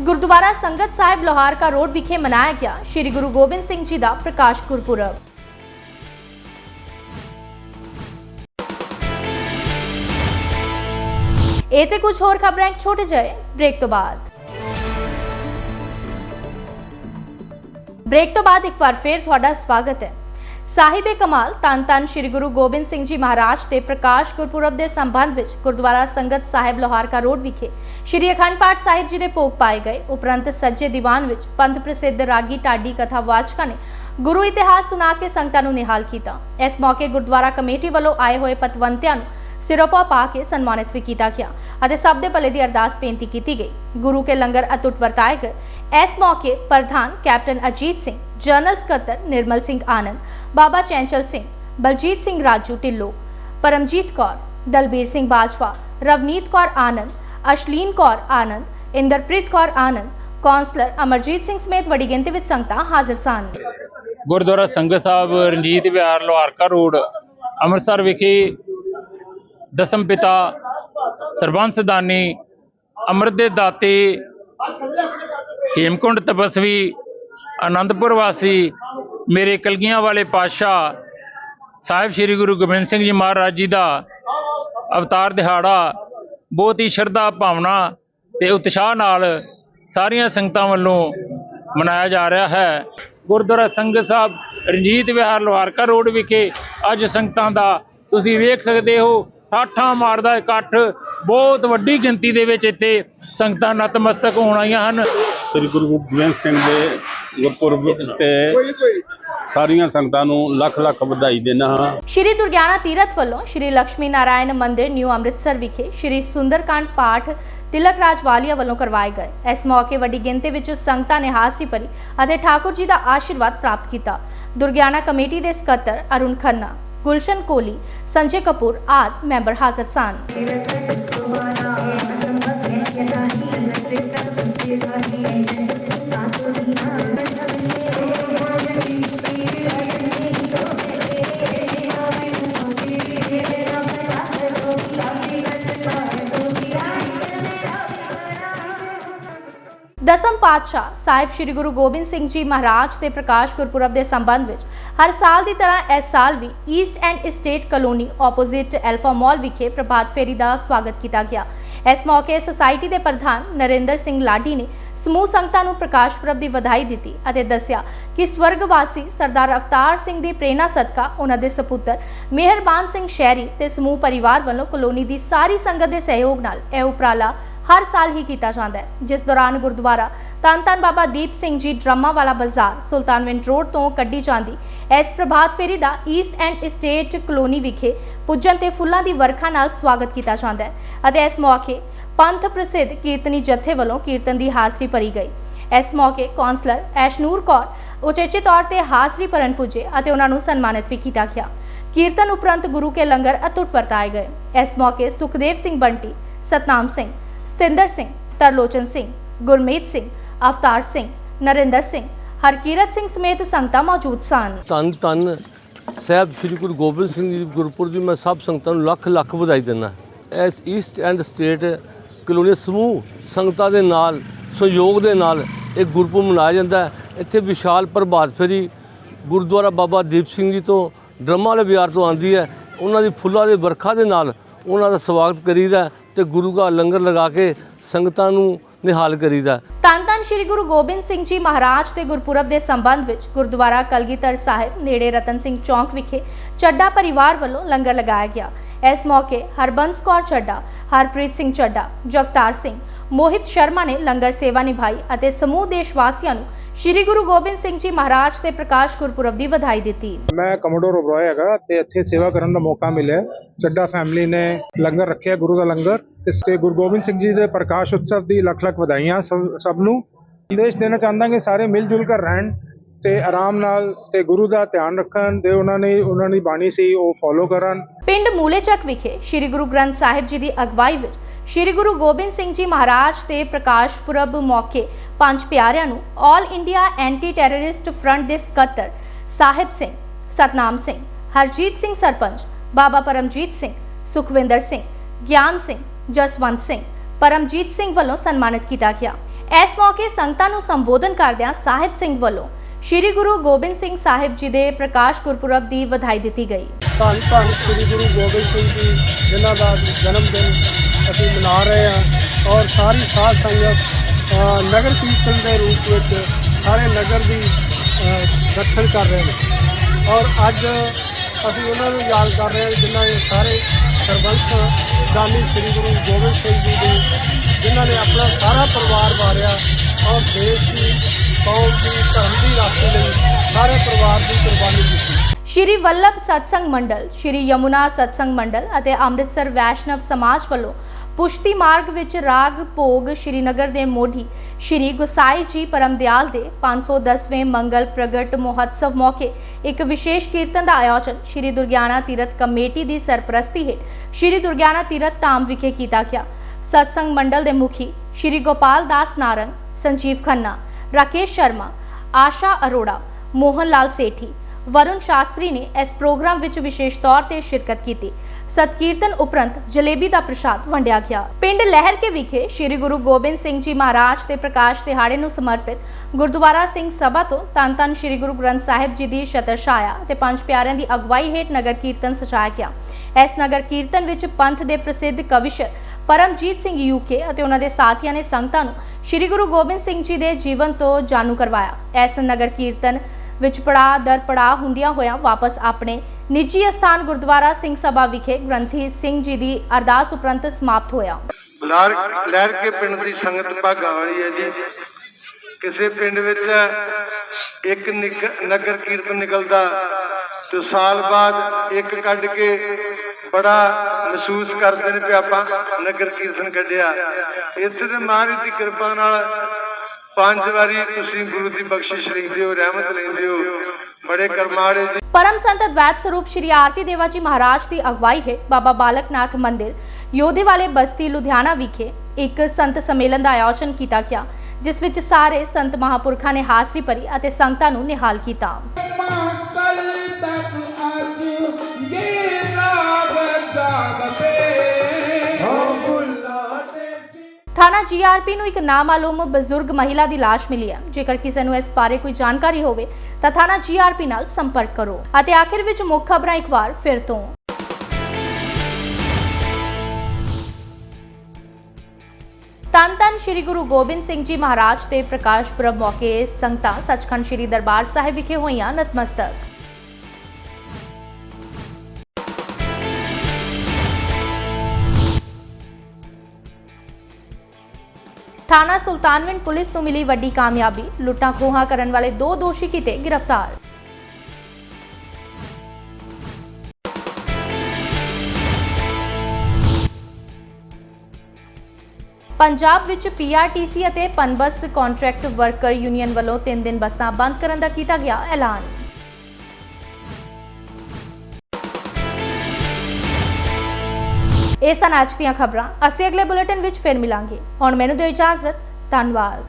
ਗੁਰਦੁਆਰਾ ਸੰਗਤ ਸਾਹਿਬ ਲੋਹਾਰ ਕਾ ਰੋਡ ਵਿਖੇ ਮਨਾਇਆ ਗਿਆ ਸ੍ਰੀ ਗੁਰੂ ਗੋਬਿੰਦ ਸਿੰਘ ਜੀ ਦਾ ਪ੍ਰਕਾਸ਼ ਗੁਰਪੁਰਬ ਇਹ ਤੇ ਕੁਝ ਹੋਰ ਖਬਰਾਂ ਇੱਕ ਛੋਟੇ ਜਿਹੇ ਬ੍ਰੇਕ ਤੋਂ ਬਾਅਦ ਬ੍ਰੇਕ ਤੋਂ ਬਾਅਦ ਇੱਕ ਵਾਰ ਫੇਰ ਤੁਹਾਡਾ ਸਵਾਗਤ ਹੈ ਸਾਹਿਬੇ ਕਮਾਲ ਤਨ ਤਨ ਸ੍ਰੀ ਗੁਰੂ ਗੋਬਿੰਦ ਸਿੰਘ ਜੀ ਮਹਾਰਾਜ ਦੇ ਪ੍ਰਕਾਸ਼ ਗੁਰਪੁਰਬ ਦੇ ਸੰਬੰਧ ਵਿੱਚ ਗੁਰਦੁਆਰਾ ਸੰਗਤ ਸਾਹਿਬ ਲੋਹਾਰਕਾ ਰੋਡ ਵਿਖੇ ਸ੍ਰੀ ਅਖੰਡ ਪਾਠ ਸਾਹਿਬ ਜੀ ਦੇ ਭੋਗ ਪਾਏ ਗਏ। ਉਪਰੰਤ ਸੱਜੇ ਦੀਵਾਨ ਵਿੱਚ ਪੰਥ ਪ੍ਰਸਿੱਧ ਰਾਗੀ ਢਾਡੀ ਕਥਾ ਵਾਚਕਾਂ ਨੇ ਗੁਰੂ ਇਤਿਹਾਸ ਸੁਣਾ ਕੇ ਸੰਗਤਾਂ ਨੂੰ ਨਿਹਾਲ ਕੀਤਾ। ਇਸ ਮੌਕੇ ਗੁਰਦੁਆਰਾ ਕਮੇਟੀ ਵੱਲੋਂ ਆਏ ਹੋਏ ਪਤਵੰਤਿਆਂ ਨੂੰ ਸਿਰੋਪਾ ਪਾ ਕੇ ਸਨਮਾਨਿਤ ਵੀ ਕੀਤਾ ਗਿਆ ਅਤੇ ਸਭ ਦੇ ਭਲੇ ਦੀ ਅਰਦਾਸ ਬੇਨਤੀ ਕੀਤੀ ਗਈ। ਗੁਰੂ ਕੇ ਲੰਗਰ ਅਟੁੱਟ ਵਰਤਾਏ ਗਏ। ਇਸ ਮੌਕੇ ਪ੍ਰਧਾਨ ਕੈਪਟਨ ਅਜੀਤ ਸਿੰਘ, ਜਨਰਲ ਸਕੱਤਰ ਨਿਰਮਲ ਸਿੰਘ ਆਨੰਦ, ਬਾਬਾ ਚੈਂਚਲ ਸਿੰਘ, ਬਲਜੀਤ ਸਿੰਘ ਰਾਜੂ ਢਿੱਲੋਂ, ਪਰਮਜੀਤ ਕੌਰ, ਦਲਬੀਰ ਸਿੰਘ ਬਾਜਵਾ, ਰਵਨੀਤ ਕੌਰ ਆਨੰਦ, ਅਸ਼ਲੀਨ ਕੌਰ ਆਨੰਦ, ਇੰਦਰਪ੍ਰੀਤ ਕੌਰ ਆਨੰਦ, ਕੌਂਸਲਰ ਅਮਰਜੀਤ ਸਿੰਘ ਸਮੇਤ ਵੱਡੀ ਗਿਣਤੀ ਵਿੱਚ ਸੰਗਤਾਂ ਹਾਜ਼ਰ ਸਨ। ਗੁਰਦੁਆਰਾ ਸੰਗਤ ਸਾਹਿਬ ਰਣਜੀਤ ਵਿਹਾਰ, ਲੋਹਾਰਕਾ ਰੋਡ, ਅੰਮ੍ਰਿਤਸਰ ਵਿਖੇ ਦਸਮ ਪਿਤਾ ਸਰਬੰਸ ਦਾਨੀ, ਅੰਮ੍ਰਿਤ ਦੇ ਦਾਤੇ ਹੇਮਕੁੰਡ ਤਪਸਵੀ, ਆਨੰਦਪੁਰ ਵਾਸੀ, ਮੇਰੇ ਕਲਗੀਆਂ ਵਾਲੇ ਪਾਤਸ਼ਾਹ ਸਾਹਿਬ ਸ੍ਰੀ ਗੁਰੂ ਗੋਬਿੰਦ ਸਿੰਘ ਜੀ ਮਹਾਰਾਜ ਜੀ ਦਾ ਅਵਤਾਰ ਦਿਹਾੜਾ, ਬਹੁਤ ਹੀ ਸ਼ਰਧਾ ਭਾਵਨਾ ਤੇ ਉਤਸ਼ਾਹ ਨਾਲ ਸਾਰੀਆਂ ਸੰਗਤਾਂ ਵੱਲੋਂ ਮਨਾਇਆ ਜਾ ਰਿਹਾ ਹੈ। ਗੁਰਦੁਆਰਾ ਸੰਗਤ ਸਾਹਿਬ ਰਣਜੀਤ ਵਿਹਾਰ ਲੋਹਾਰਕਾ ਰੋਡ ਵਿਖੇ ਅੱਜ ਸੰਗਤਾਂ ਦਾ ਤੁਸੀਂ ਵੇਖ ਸਕਦੇ ਹੋ। ਠਾਠਾਂ ਮਾਰਦਾ ਇਕੱਠ। ਬਹੁਤ ਵੱਡੀ ਗਿਣਤੀ ਦੇ ਵਿੱਚ ਇੱਥੇ ਸੰਗਤਾਂ ਨਤਮਸਤਕ ਹੋਣ ਆਈਆਂ ਹਨ। ਸ੍ਰੀ ਗੁਰੂ ਗੋਬਿੰਦ ਸਿੰਘ ਦੇ ਗੁਰਪੁਰਬ ਤੇ ਸਾਰੀਆਂ ਸੰਗਤਾਂ ਨੂੰ ਲੱਖ ਲੱਖ ਵਧਾਈ ਦੇਣਾ ਹਾਂ। ਸ਼੍ਰੀ ਦੁਰਗਿਆਨਾ ਤੀਰਥ ਵੱਲੋਂ ਸ਼੍ਰੀ ਲక్ష్ਮੀ ਨਾਰਾਇਣ ਮੰਦਿਰ ਨਿਊ ਅੰਮ੍ਰਿਤਸਰ ਵਿਖੇ ਸ਼੍ਰੀ ਸੁੰਦਰਕਾਂਡ ਪਾਠ ਤਿਲਕ ਰਾਜ ਵਾਲੀਆ ਵੱਲੋਂ ਕਰਵਾਏ ਗਏ। ਇਸ ਮੌਕੇ ਵੱਡੀ ਗਿਣਤੀ ਵਿੱਚ ਸੰਗਤਾਂ ਨੇ ਹਾਜ਼ਰੀ ਭਰੀ ਅਤੇ ਠਾਕੁਰ ਜੀ ਦਾ ਆਸ਼ੀਰਵਾਦ ਪ੍ਰਾਪਤ ਕੀਤਾ। ਦੁਰਗਿਆਨਾ ਕਮੇਟੀ ਦੇ ਸਕੱਤਰ ਅਰੁਣ ਖੰਨਾ ਗੁਲਸ਼ਨ ਕੋਲੀ ਸੰਜੇ ਕਪੂਰ ਆਦਿ ਮੈਂਬਰ ਹਾਜ਼ਰ ਸਨ। ਦਸਮ ਪਾਤਸ਼ਾਹ ਸਾਹਿਬ ਸ੍ਰੀ ਗੁਰੂ ਗੋਬਿੰਦ ਸਿੰਘ ਜੀ ਮਹਾਰਾਜ ਦੇ ਪ੍ਰਕਾਸ਼ ਗੁਰਪੁਰਬ ਦੇ ਸੰਬੰਧ ਵਿੱਚ ਹਰ ਸਾਲ ਦੀ ਤਰ੍ਹਾਂ ਇਸ ਸਾਲ ਵੀ east end state colony opposite Alpha mall ਵਿਖੇ ਪ੍ਰਭਾਤ ਫੇਰੀ ਦਾ ਸਵਾਗਤ ਕੀਤਾ ਗਿਆ। ਇਸ ਮੌਕੇ ਸੁਸਾਇਟੀ ਦੇ ਪ੍ਰਧਾਨ ਨਰਿੰਦਰ ਸਿੰਘ ਲਾਡੀ ਨੇ ਸਮੂਹ ਸੰਗਤਾਂ ਨੂੰ ਪ੍ਰਕਾਸ਼ ਪੁਰਬ ਦੀ ਵਧਾਈ ਦਿੱਤੀ ਅਤੇ ਦੱਸਿਆ ਕਿ ਸਵਰਗਵਾਸੀ ਸਰਦਾਰ ਅਵਤਾਰ ਸਿੰਘ ਦੀ ਪ੍ਰੇਰਣਾ ਸਦਕਾ ਉਹਨਾਂ ਦੇ ਸਪੁੱਤਰ ਮਿਹਰਬਾਨ ਸਿੰਘ ਸ਼ਹਿਰੀ ਤੇ ਸਮੂਹ ਪਰਿਵਾਰ ਵੱਲੋਂ ਕਲੋਨੀ ਦੀ ਸਾਰੀ ਸੰਗਤ ਦੇ ਸਹਿਯੋਗ ਨਾਲ ਇਹ ਉਪਰਾਲਾ ਹਰ ਸਾਲ ਹੀ ਕੀਤਾ ਜਾਂਦਾ ਹੈ। ਜਿਸ ਦੌਰਾਨ ਗੁਰਦੁਆਰਾ ਧੰਨ ਧੰਨ ਬਾਬਾ ਦੀਪ ਸਿੰਘ ਜੀ ਡਰਾਮਾ ਵਾਲਾ ਬਾਜ਼ਾਰ ਸੁਲਤਾਨਵਿੰਡ ਰੋਡ ਤੋਂ ਕੱਢੀ ਜਾਂਦੀ। ਇਸ ਪ੍ਰਭਾਤ ਫੇਰੀ ਦਾ ਈਸਟ ਐਂਡ ਸਟੇਟ ਕਲੋਨੀ ਵਿਖੇ ਪੁੱਜਣ ਤੇ ਫੁੱਲਾਂ ਦੀ ਵਰਖਾ ਨਾਲ ਸਵਾਗਤ ਕੀਤਾ ਜਾਂਦਾ ਹੈ ਅਤੇ ਇਸ ਮੌਕੇ ਪੰਥ ਪ੍ਰਸਿੱਧ ਕੀਰਤਨੀ ਜਥੇ ਵੱਲੋਂ ਕੀਰਤਨ ਦੀ ਹਾਜ਼ਰੀ ਭਰੀ ਗਈ। ਇਸ ਮੌਕੇ ਕੌਂਸਲਰ ਐਸ਼ਨੂਰ ਕੌਰ ਉਚੇਚੇ ਤੌਰ ਤੇ ਹਾਜ਼ਰੀ ਭਰਨ ਪੁੱਜੇ ਅਤੇ ਉਹਨਾਂ ਨੂੰ ਸਨਮਾਨਿਤ ਵੀ ਕੀਤਾ ਗਿਆ। ਕੀਰਤਨ ਉਪਰੰਤ ਗੁਰੂ ਕੇ ਲੰਗਰ ਅਤੁੱਟ ਵਰਤਾਏ ਗਏ। ਇਸ ਮੌਕੇ ਸੁਖਦੇਵ ਸਿੰਘ ਬੰਟੀ, ਸਤਨਾਮ ਸਿੰਘ ਸਤਿੰਦਰ ਸਿੰਘ, ਤਰਲੋਚਨ ਸਿੰਘ, ਗੁਰਮੀਤ ਸਿੰਘ, ਅਵਤਾਰ ਸਿੰਘ, ਨਰਿੰਦਰ ਸਿੰਘ, ਹਰਕੀਰਤ ਸਿੰਘ ਸਮੇਤ ਸੰਗਤਾਂ ਮੌਜੂਦ ਸਨ। ਧੰਨ ਧੰਨ ਸਾਹਿਬ ਸ੍ਰੀ ਗੁਰੂ ਗੋਬਿੰਦ ਸਿੰਘ ਜੀ ਗੁਰਪੁਰਬ ਦੀ ਮੈਂ ਸਭ ਸੰਗਤਾਂ ਨੂੰ ਲੱਖ ਲੱਖ ਵਧਾਈ ਦਿੰਦਾ। ਇਸ ਈਸਟ ਐਂਡ ਸਟੇਟ ਕਲੋਨੀ ਸਮੂਹ ਸੰਗਤਾਂ ਦੇ ਨਾਲ, ਸਹਿਯੋਗ ਦੇ ਨਾਲ ਇਹ ਗੁਰਪੁਰਬ ਮਨਾਇਆ ਜਾਂਦਾ ਇੱਥੇ ਵਿਸ਼ਾਲ ਪ੍ਰਭਾਤ ਫੇਰੀ ਗੁਰਦੁਆਰਾ ਬਾਬਾ ਦੀਪ ਸਿੰਘ ਜੀ ਤੋਂ ਡਰਮਾ ਵਾਲੇ ਬਿਆਰ ਤੋਂ ਆਉਂਦੀ ਹੈ। ਉਹਨਾਂ ਦੀ ਫੁੱਲਾਂ ਦੀ ਵਰਖਾ ਦੇ ਨਾਲ ਉਹਨਾਂ ਦਾ ਸਵਾਗਤ ਕਰੀਦਾ ਤੇ ਗੁਰੂ ਦਾ ਲੰਗਰ ਲਗਾ ਕੇ ਸੰਗਤਾਂ ਨੂੰ ਨਿਹਾਲ ਕਰੀਦਾ। ਧੰਨ ਧੰਨ ਸ਼੍ਰੀ ਗੁਰੂ ਗੋਬਿੰਦ ਸਿੰਘ ਜੀ ਮਹਾਰਾਜ ਦੇ ਗੁਰਪੁਰਬ ਦੇ ਸੰਬੰਧ ਵਿੱਚ ਗੁਰਦੁਆਰਾ ਕਲਗੀਧਰ ਸਾਹਿਬ ਨੇੜੇ ਰਤਨ ਸਿੰਘ ਚੌਂਕ ਵਿਖੇ ਚੱਡਾ ਪਰਿਵਾਰ ਵੱਲੋਂ ਲੰਗਰ ਲਗਾਇਆ ਗਿਆ। ਇਸ ਮੌਕੇ ਹਰਬੰਸ ਕੌਰ ਚੱਡਾ, ਹਰਪ੍ਰੀਤ ਸਿੰਘ ਚੱਡਾ, ਜਗਤਾਰ ਸਿੰਘ, ਮੋਹਿਤ ਸ਼ਰਮਾ ਨੇ ਲੰਗਰ ਸੇਵਾ ਨਿਭਾਈ ਅਤੇ ਸਮੂਹ ਦੇਸ਼ ਵਾਸੀਆਂ ਨੂੰ ਸ਼੍ਰੀ ਗੁਰੂ ਗੋਬਿੰਦ ਸਿੰਘ ਜੀ ਮਹਾਰਾਜ ਦੇ ਪ੍ਰਕਾਸ਼ ਗੁਰਪੁਰਬ ਦੀ ਵਧਾਈ ਦਿੱਤੀ। ਮੈਂ ਕਮੋਡੋਰ ਓਬਰਾਏ ਹੈਗਾ ਤੇ ਇੱਥੇ ਸੇਵਾ ਕਰਨ ਦਾ ਮੌਕਾ ਮਿਲਿਆ। ਚੱਡਾ ਫੈਮਿਲੀ ਨੇ ਲੰਗਰ ਰੱਖਿਆ, ਗੁਰੂ ਦਾ ਲੰਗਰ। ਤੇ ਗੁਰੂ ਗੋਬਿੰਦ ਸਿੰਘ ਜੀ ਦੇ ਪ੍ਰਕਾਸ਼ ਉਤਸਵ ਦੀ ਲੱਖ ਲੱਖ ਵਧਾਈਆਂ ਸਭ ਸਭ ਨੂੰ। ਸੰਦੇਸ਼ ਦੇਣਾ ਚਾਹੁੰਦਾ ਕਿ ਸਾਰੇ ਮਿਲ ਜੁਲ ਕੇ ਰਹਿਣ। ਤੇ ਆਰਾਮ ਨਾਲ ਤੇ ਗੁਰੂ ਦਾ ਧਿਆਨ ਰੱਖਣ ਤੇ ਉਹਨਾਂ ਨੇ, ਉਹਨਾਂ ਦੀ ਬਾਣੀ ਸੀ, ਉਹ ਫੋਲੋ ਕਰਨ। ਪਿੰਡ ਮੂਲੇਚੱਕ ਵਿਖੇ ਸ਼੍ਰੀ ਗੁਰੂ ਗ੍ਰੰਥ ਸਾਹਿਬ ਜੀ ਦੀ ਅਗਵਾਈ ਵਿੱਚ ਸ਼੍ਰੀ ਗੁਰੂ ਗੋਬਿੰਦ ਸਿੰਘ ਜੀ ਮਹਾਰਾਜ ਦੇ ਪ੍ਰਕਾਸ਼ ਪੁਰਬ ਮੌਕੇ ਪੰਜ ਪਿਆਰਿਆਂ ਨੂੰ all India anti terrorist front ਦੇ ਸਕੱਤਰ ਸਾਹਿਬ ਸਿੰਘ, ਸਤਨਾਮ ਸਿੰਘ, ਹਰਜੀਤ ਸਿੰਘ ਸਰਪੰਚ, ਬਾਬਾ ਪਰਮਜੀਤ ਸਿੰਘ, ਸੁਖਵਿੰਦਰ ਸਿੰਘ, ਗਿਆਨ ਸਿੰਘ, ਜਸਵੰਤ ਸਿੰਘ, ਪਰਮਜੀਤ ਸਿੰਘ ਵੱਲੋਂ ਸਨਮਾਨਿਤ ਕੀਤਾ ਗਿਆ। ਇਸ ਮੌਕੇ ਸੰਗਤਾਂ ਨੂੰ ਸੰਬੋਧਨ ਕਰਦਿਆਂ ਸਾਹਿਬ ਸਿੰਘ ਵੱਲੋਂ ਸ਼੍ਰੀ ਗੁਰੂ ਗੋਬਿੰਦ ਸਿੰਘ ਸਾਹਿਬ ਜੀ ਦੇ ਪ੍ਰਕਾਸ਼ ਗੁਰਪੁਰਬ ਦੀ ਵਧਾਈ ਦਿੱਤੀ ਗਈ। ਧੰਨ ਧੰਨ ਸ੍ਰੀ ਗੁਰੂ ਗੋਬਿੰਦ ਸਿੰਘ ਜੀ ਜਿਨ੍ਹਾਂ ਦਾ ਜਨਮ ਦਿਨ ਅਸੀਂ ਮਨਾ ਰਹੇ ਹਾਂ ਔਰ ਸਾਰੀ ਸਾਧ ਸੰਗਤ ਅ, ਨਗਰ ਕੀਰਤਨ ਦੇ ਰੂਪ ਵਿੱਚ ਸਾਰੇ ਨਗਰ ਦੀ ਅ, ਦਰਸ਼ਨ ਕਰ ਰਹੇ ਨੇ। ਔਰ ਅੱਜ ਅਸੀਂ ਉਹਨਾਂ ਨੂੰ ਯਾਦ ਕਰ ਰਹੇ ਹਾਂ ਜਿਨ੍ਹਾਂ ਨੇ ਸਾਰੇ ਸਰਬੰਸ ਦਾਨੀ ਸ੍ਰੀ ਗੁਰੂ ਗੋਬਿੰਦ ਸਿੰਘ ਜੀ ਦੇ ਜਿਨ੍ਹਾਂ ਨੇ ਆਪਣਾ ਸਾਰਾ ਪਰਿਵਾਰ ਵਾਰਿਆ ਔਰ ਦੇਸ਼ ਦੀ ਕੌਮ ਦੀ ਧਰਮ ਦੀ ਰਾਖੀ ਲਈ ਸਾਰੇ ਪਰਿਵਾਰ ਦੀ ਕੁਰਬਾਨੀ ਦਿੱਤੀ। ਸ਼੍ਰੀ ਵੱਲਭ ਸਤਸੰਗ ਮੰਡਲ, ਸ਼੍ਰੀ ਯਮੁਨਾ ਸਤਸੰਗ ਮੰਡਲ ਅਤੇ ਅੰਮ੍ਰਿਤਸਰ ਵੈਸ਼ਨਵ ਸਮਾਜ ਵੱਲੋਂ ਪੁਸ਼ਤੀ ਮਾਰਗ ਵਿੱਚ ਰਾਗ, ਭੋਗ ਸ਼੍ਰੀਨਗਰ ਦੇ ਮੋਢੀ ਸ਼੍ਰੀ ਗੁਸਾਈ ਜੀ ਪਰਮਦਿਆਲ ਦੇ 510ਵੇਂ ਮੰਗਲ ਪ੍ਰਗਟ ਮਹੋਤਸਵ ਮੌਕੇ ਇੱਕ ਵਿਸ਼ੇਸ਼ ਕੀਰਤਨ ਦਾ ਆਯੋਜਨ ਸ਼੍ਰੀ ਦੁਰਗਿਆਨਾ ਤੀਰਥ ਕਮੇਟੀ ਦੀ ਸਰਪ੍ਰਸਤੀ ਹੇਠ ਸ਼੍ਰੀ ਦੁਰਗਿਆਨਾ ਤੀਰਥ ਧਾਮ ਵਿਖੇ ਕੀਤਾ ਗਿਆ। ਸਤਸੰਗ ਮੰਡਲ ਦੇ ਮੁਖੀ ਸ਼੍ਰੀ ਗੋਪਾਲ ਦਾਸ ਨਾਰੰਗ, ਸੰਜੀਵ ਖੰਨਾ ਰਾਕੇਸ਼ ਸ਼ਰਮਾ, ਆਸ਼ਾ ਅਰੋੜਾ, ਮੋਹਨ ਲਾਲ ਸੇਠੀ, ਵਰੁਣ ਸ਼ਾਸਤਰੀ ਨੇ ਇਸ ਪ੍ਰੋਗਰਾਮ ਵਿੱਚ ਵਿਸ਼ੇਸ਼ ਤੌਰ ਤੇ ਸ਼ਿਰਕਤ ਕੀਤੀ। ਸਤਕੀਰਤਨ ਉਪਰੰਤ ਜਲੇਬੀ ਦਾ ਪ੍ਰਸ਼ਾਦ ਵੰਡਿਆ ਗਿਆ। ਪਿੰਡ ਲਹਿਰ ਕੇ ਵਿਖੇ ਸ੍ਰੀ ਗੁਰੂ ਗੋਬਿੰਦ ਸਿੰਘ ਜੀ ਮਹਾਰਾਜ ਦੇ ਪ੍ਰਕਾਸ਼ ਦਿਹਾੜੇ ਨੂੰ ਸਮਰਪਿਤ ਗੁਰਦੁਆਰਾ ਸਿੰਘ ਸਭਾ ਤੋਂ ਤਨ ਤਨ ਸ੍ਰੀ ਗੁਰੂ ਗ੍ਰੰਥ ਸਾਹਿਬ ਜੀ ਦੀ ਸ਼ਤਰ ਛਾਇਆ ਤੇ ਪੰਜ ਪਿਆਰਿਆਂ ਦੀ ਅਗਵਾਈ ਹੇਠ ਨਗਰ ਕੀਰਤਨ ਸਜਾਇਆ ਗਿਆ। ਇਸ ਨਗਰ ਕੀਰਤਨ ਵਿੱਚ ਪੰਥ ਦੇ ਪ੍ਰਸਿੱਧ ਕਵਿਸ਼ਰ ਪਰਮਜੀਤ ਸਿੰਘ ਯੂਕੇ ਅਤੇ ਉਹਨਾਂ ਦੇ ਸਾਥੀਆਂ ਨੇ ਸੰਗਤਾਂ ਨੂੰ ਸ੍ਰੀ ਗੁਰੂ ਗੋਬਿੰਦ ਸਿੰਘ ਜੀ ਦੇ ਜੀਵਨ ਤੋਂ ਜਾਣੂ ਕਰਵਾਇਆ। ਇਸ ਨਗਰ ਕੀਰਤਨ ਵਿੱਚ ਪੜਾਅ ਦਰ ਪੜਾਅ ਹੁੰਦਿਆਂ ਹੋਇਆਂ ਵਾਪਸ ਆਪਣੇ ਨਿੱਜੀ ਅਸਥਾਨ ਗੁਰਦੁਆਰਾ ਸਿੰਘ ਸਭਾ ਵਿਖੇ ਗ੍ਰੰਥੀ ਸਿੰਘ ਜੀ ਦੀ ਅਰਦਾਸ ਉਪਰੰਤ ਸਮਾਪਤ ਹੋਇਆ। ਬਲਾਰ ਲਹਿਰ ਕੇ ਪਿੰਡ ਦੀ ਸੰਗਤ ਭਾਗਾਂ ਵਾਲੀ ਹੈ ਜੀ। ਕਿਸੇ ਪਿੰਡ ਵਿੱਚ ਇੱਕ ਨਗਰ ਕੀਰਤਨ ਨਿਕਲਦਾ ਤੇ ਸਾਲ ਬਾਅਦ ਇੱਕ ਕੱਢ ਕੇ ਬੜਾ ਮਹਿਸੂਸ ਕਰਦੇ ਨੇ ਵੀ ਆਪਾਂ ਨਗਰ ਕੀਰਤਨ ਕੱਢਿਆ। ਇੱਥੇ ਤੇ ਮਹਾਰਾਜ ਦੀ ਕਿਰਪਾ ਨਾਲ ਪੰਜ ਵਾਰੀ ਤੁਸੀਂ ਗੁਰੂ ਦੀ ਬਖਸ਼ਿਸ਼ ਲੈਂਦੇ ਹੋ, ਰਹਿਮਤ ਲੈਂਦੇ ਹੋ। ਬੜੇ ਕਰਮਾੜੇ ਪਰਮ ਸੰਤ ਅਦਵੈਤ ਸਰੂਪ ਸ਼੍ਰੀ ਆਰਤੀ ਦੇਵਾ ਜੀ ਮਹਾਰਾਜ ਦੀ ਅਗਵਾਈ ਹੇਠ ਬਾਬਾ ਬਾਲਕਨਾਥ ਮੰਦਿਰ, ਯੋਧੇ ਵਾਲੇ ਬਸਤੀ ਲੁਧਿਆਣਾ ਵਿਖੇ ਇੱਕ ਸੰਤ ਸੰਮੇਲਨ ਦਾ ਆਯੋਜਨ ਕੀਤਾ ਗਿਆ। ਜਿਸ ਵਿੱਚ ਸਾਰੇ ਸੰਤ ਮਹਾਪੁਰਖਾਂ ਨੇ ਹਾਜ਼ਰੀ ਭਰੀ ਅਤੇ ਸੰਗਤਾਂ ਨੂੰ ਨਿਹਾਲ ਕੀਤਾ। ਥਾਣਾ ਜੀਆਰਪੀ ਨੂੰ ਇੱਕ ਨਾਮਾਲੂਮ ਬਜ਼ੁਰਗ ਮਹਿਲਾ ਦੀ ਲਾਸ਼ ਮਿਲੀ ਹੈ। ਜੇਕਰ ਕਿਸੇ ਨੂੰ ਇਸ ਬਾਰੇ ਕੋਈ ਜਾਣਕਾਰੀ ਹੋਵੇ, ਤਾਂ ਥਾਣਾ ਜੀਆਰਪੀ ਨਾਲ ਸੰਪਰਕ ਕਰੋ ਅਤੇ ਆਖਿਰ ਵਿੱਚ ਮੁੱਖ ਖਬਰਾਂ ਇੱਕ ਵਾਰ ਫਿਰ ਤੋਂ। ਤਨ ਤਨ ਸ੍ਰੀ ਗੁਰੂ ਗੋਬਿੰਦ ਸਿੰਘ ਜੀ ਮਹਾਰਾਜ ਦੇ ਪ੍ਰਕਾਸ਼ ਪੁਰਬ ਮੌਕੇ ਸੰਗਤਾਂ ਸੱਚਖੰਡ ਸ੍ਰੀ ਦਰਬਾਰ ਸਾਹਿਬ ਵਿਖੇ ਹੋਈਆਂ ਨਤਮਸਤਕ। ਥਾਣਾ ਸੁਲਤਾਨਵਿੰਡ ਪੁਲਿਸ ਨੂੰ ਮਿਲੀ ਵੱਡੀ ਕਾਮਯਾਬੀ। ਲੁੱਟਾਂ ਖੋਹਾਂ ਕਰਨ ਵਾਲੇ ਦੋ ਦੋਸ਼ੀ ਕੀਤੇ ਗ੍ਰਿਫਤਾਰ। ਪੰਜਾਬ ਵਿੱਚ ਪੀਆਰਟੀਸੀ ਅਤੇ ਪਨਬਸ ਕੰਟਰੈਕਟ ਵਰਕਰ ਯੂਨੀਅਨ ਵੱਲੋਂ 3 ਦਿਨ ਬੱਸਾਂ ਬੰਦ ਕਰਨ ਦਾ ਕੀਤਾ ਗਿਆ ਐਲਾਨ। ਇਹ ਸਨ ਅੱਜ ਦੀਆਂ ਖਬਰਾਂ। ਅਸੀਂ ਅਗਲੇ ਬੁਲੇਟਿਨ ਵਿੱਚ ਫਿਰ ਮਿਲਾਂਗੇ। ਹੁਣ ਮੈਨੂੰ ਦਿਓ ਇਜਾਜ਼ਤ। ਧੰਨਵਾਦ।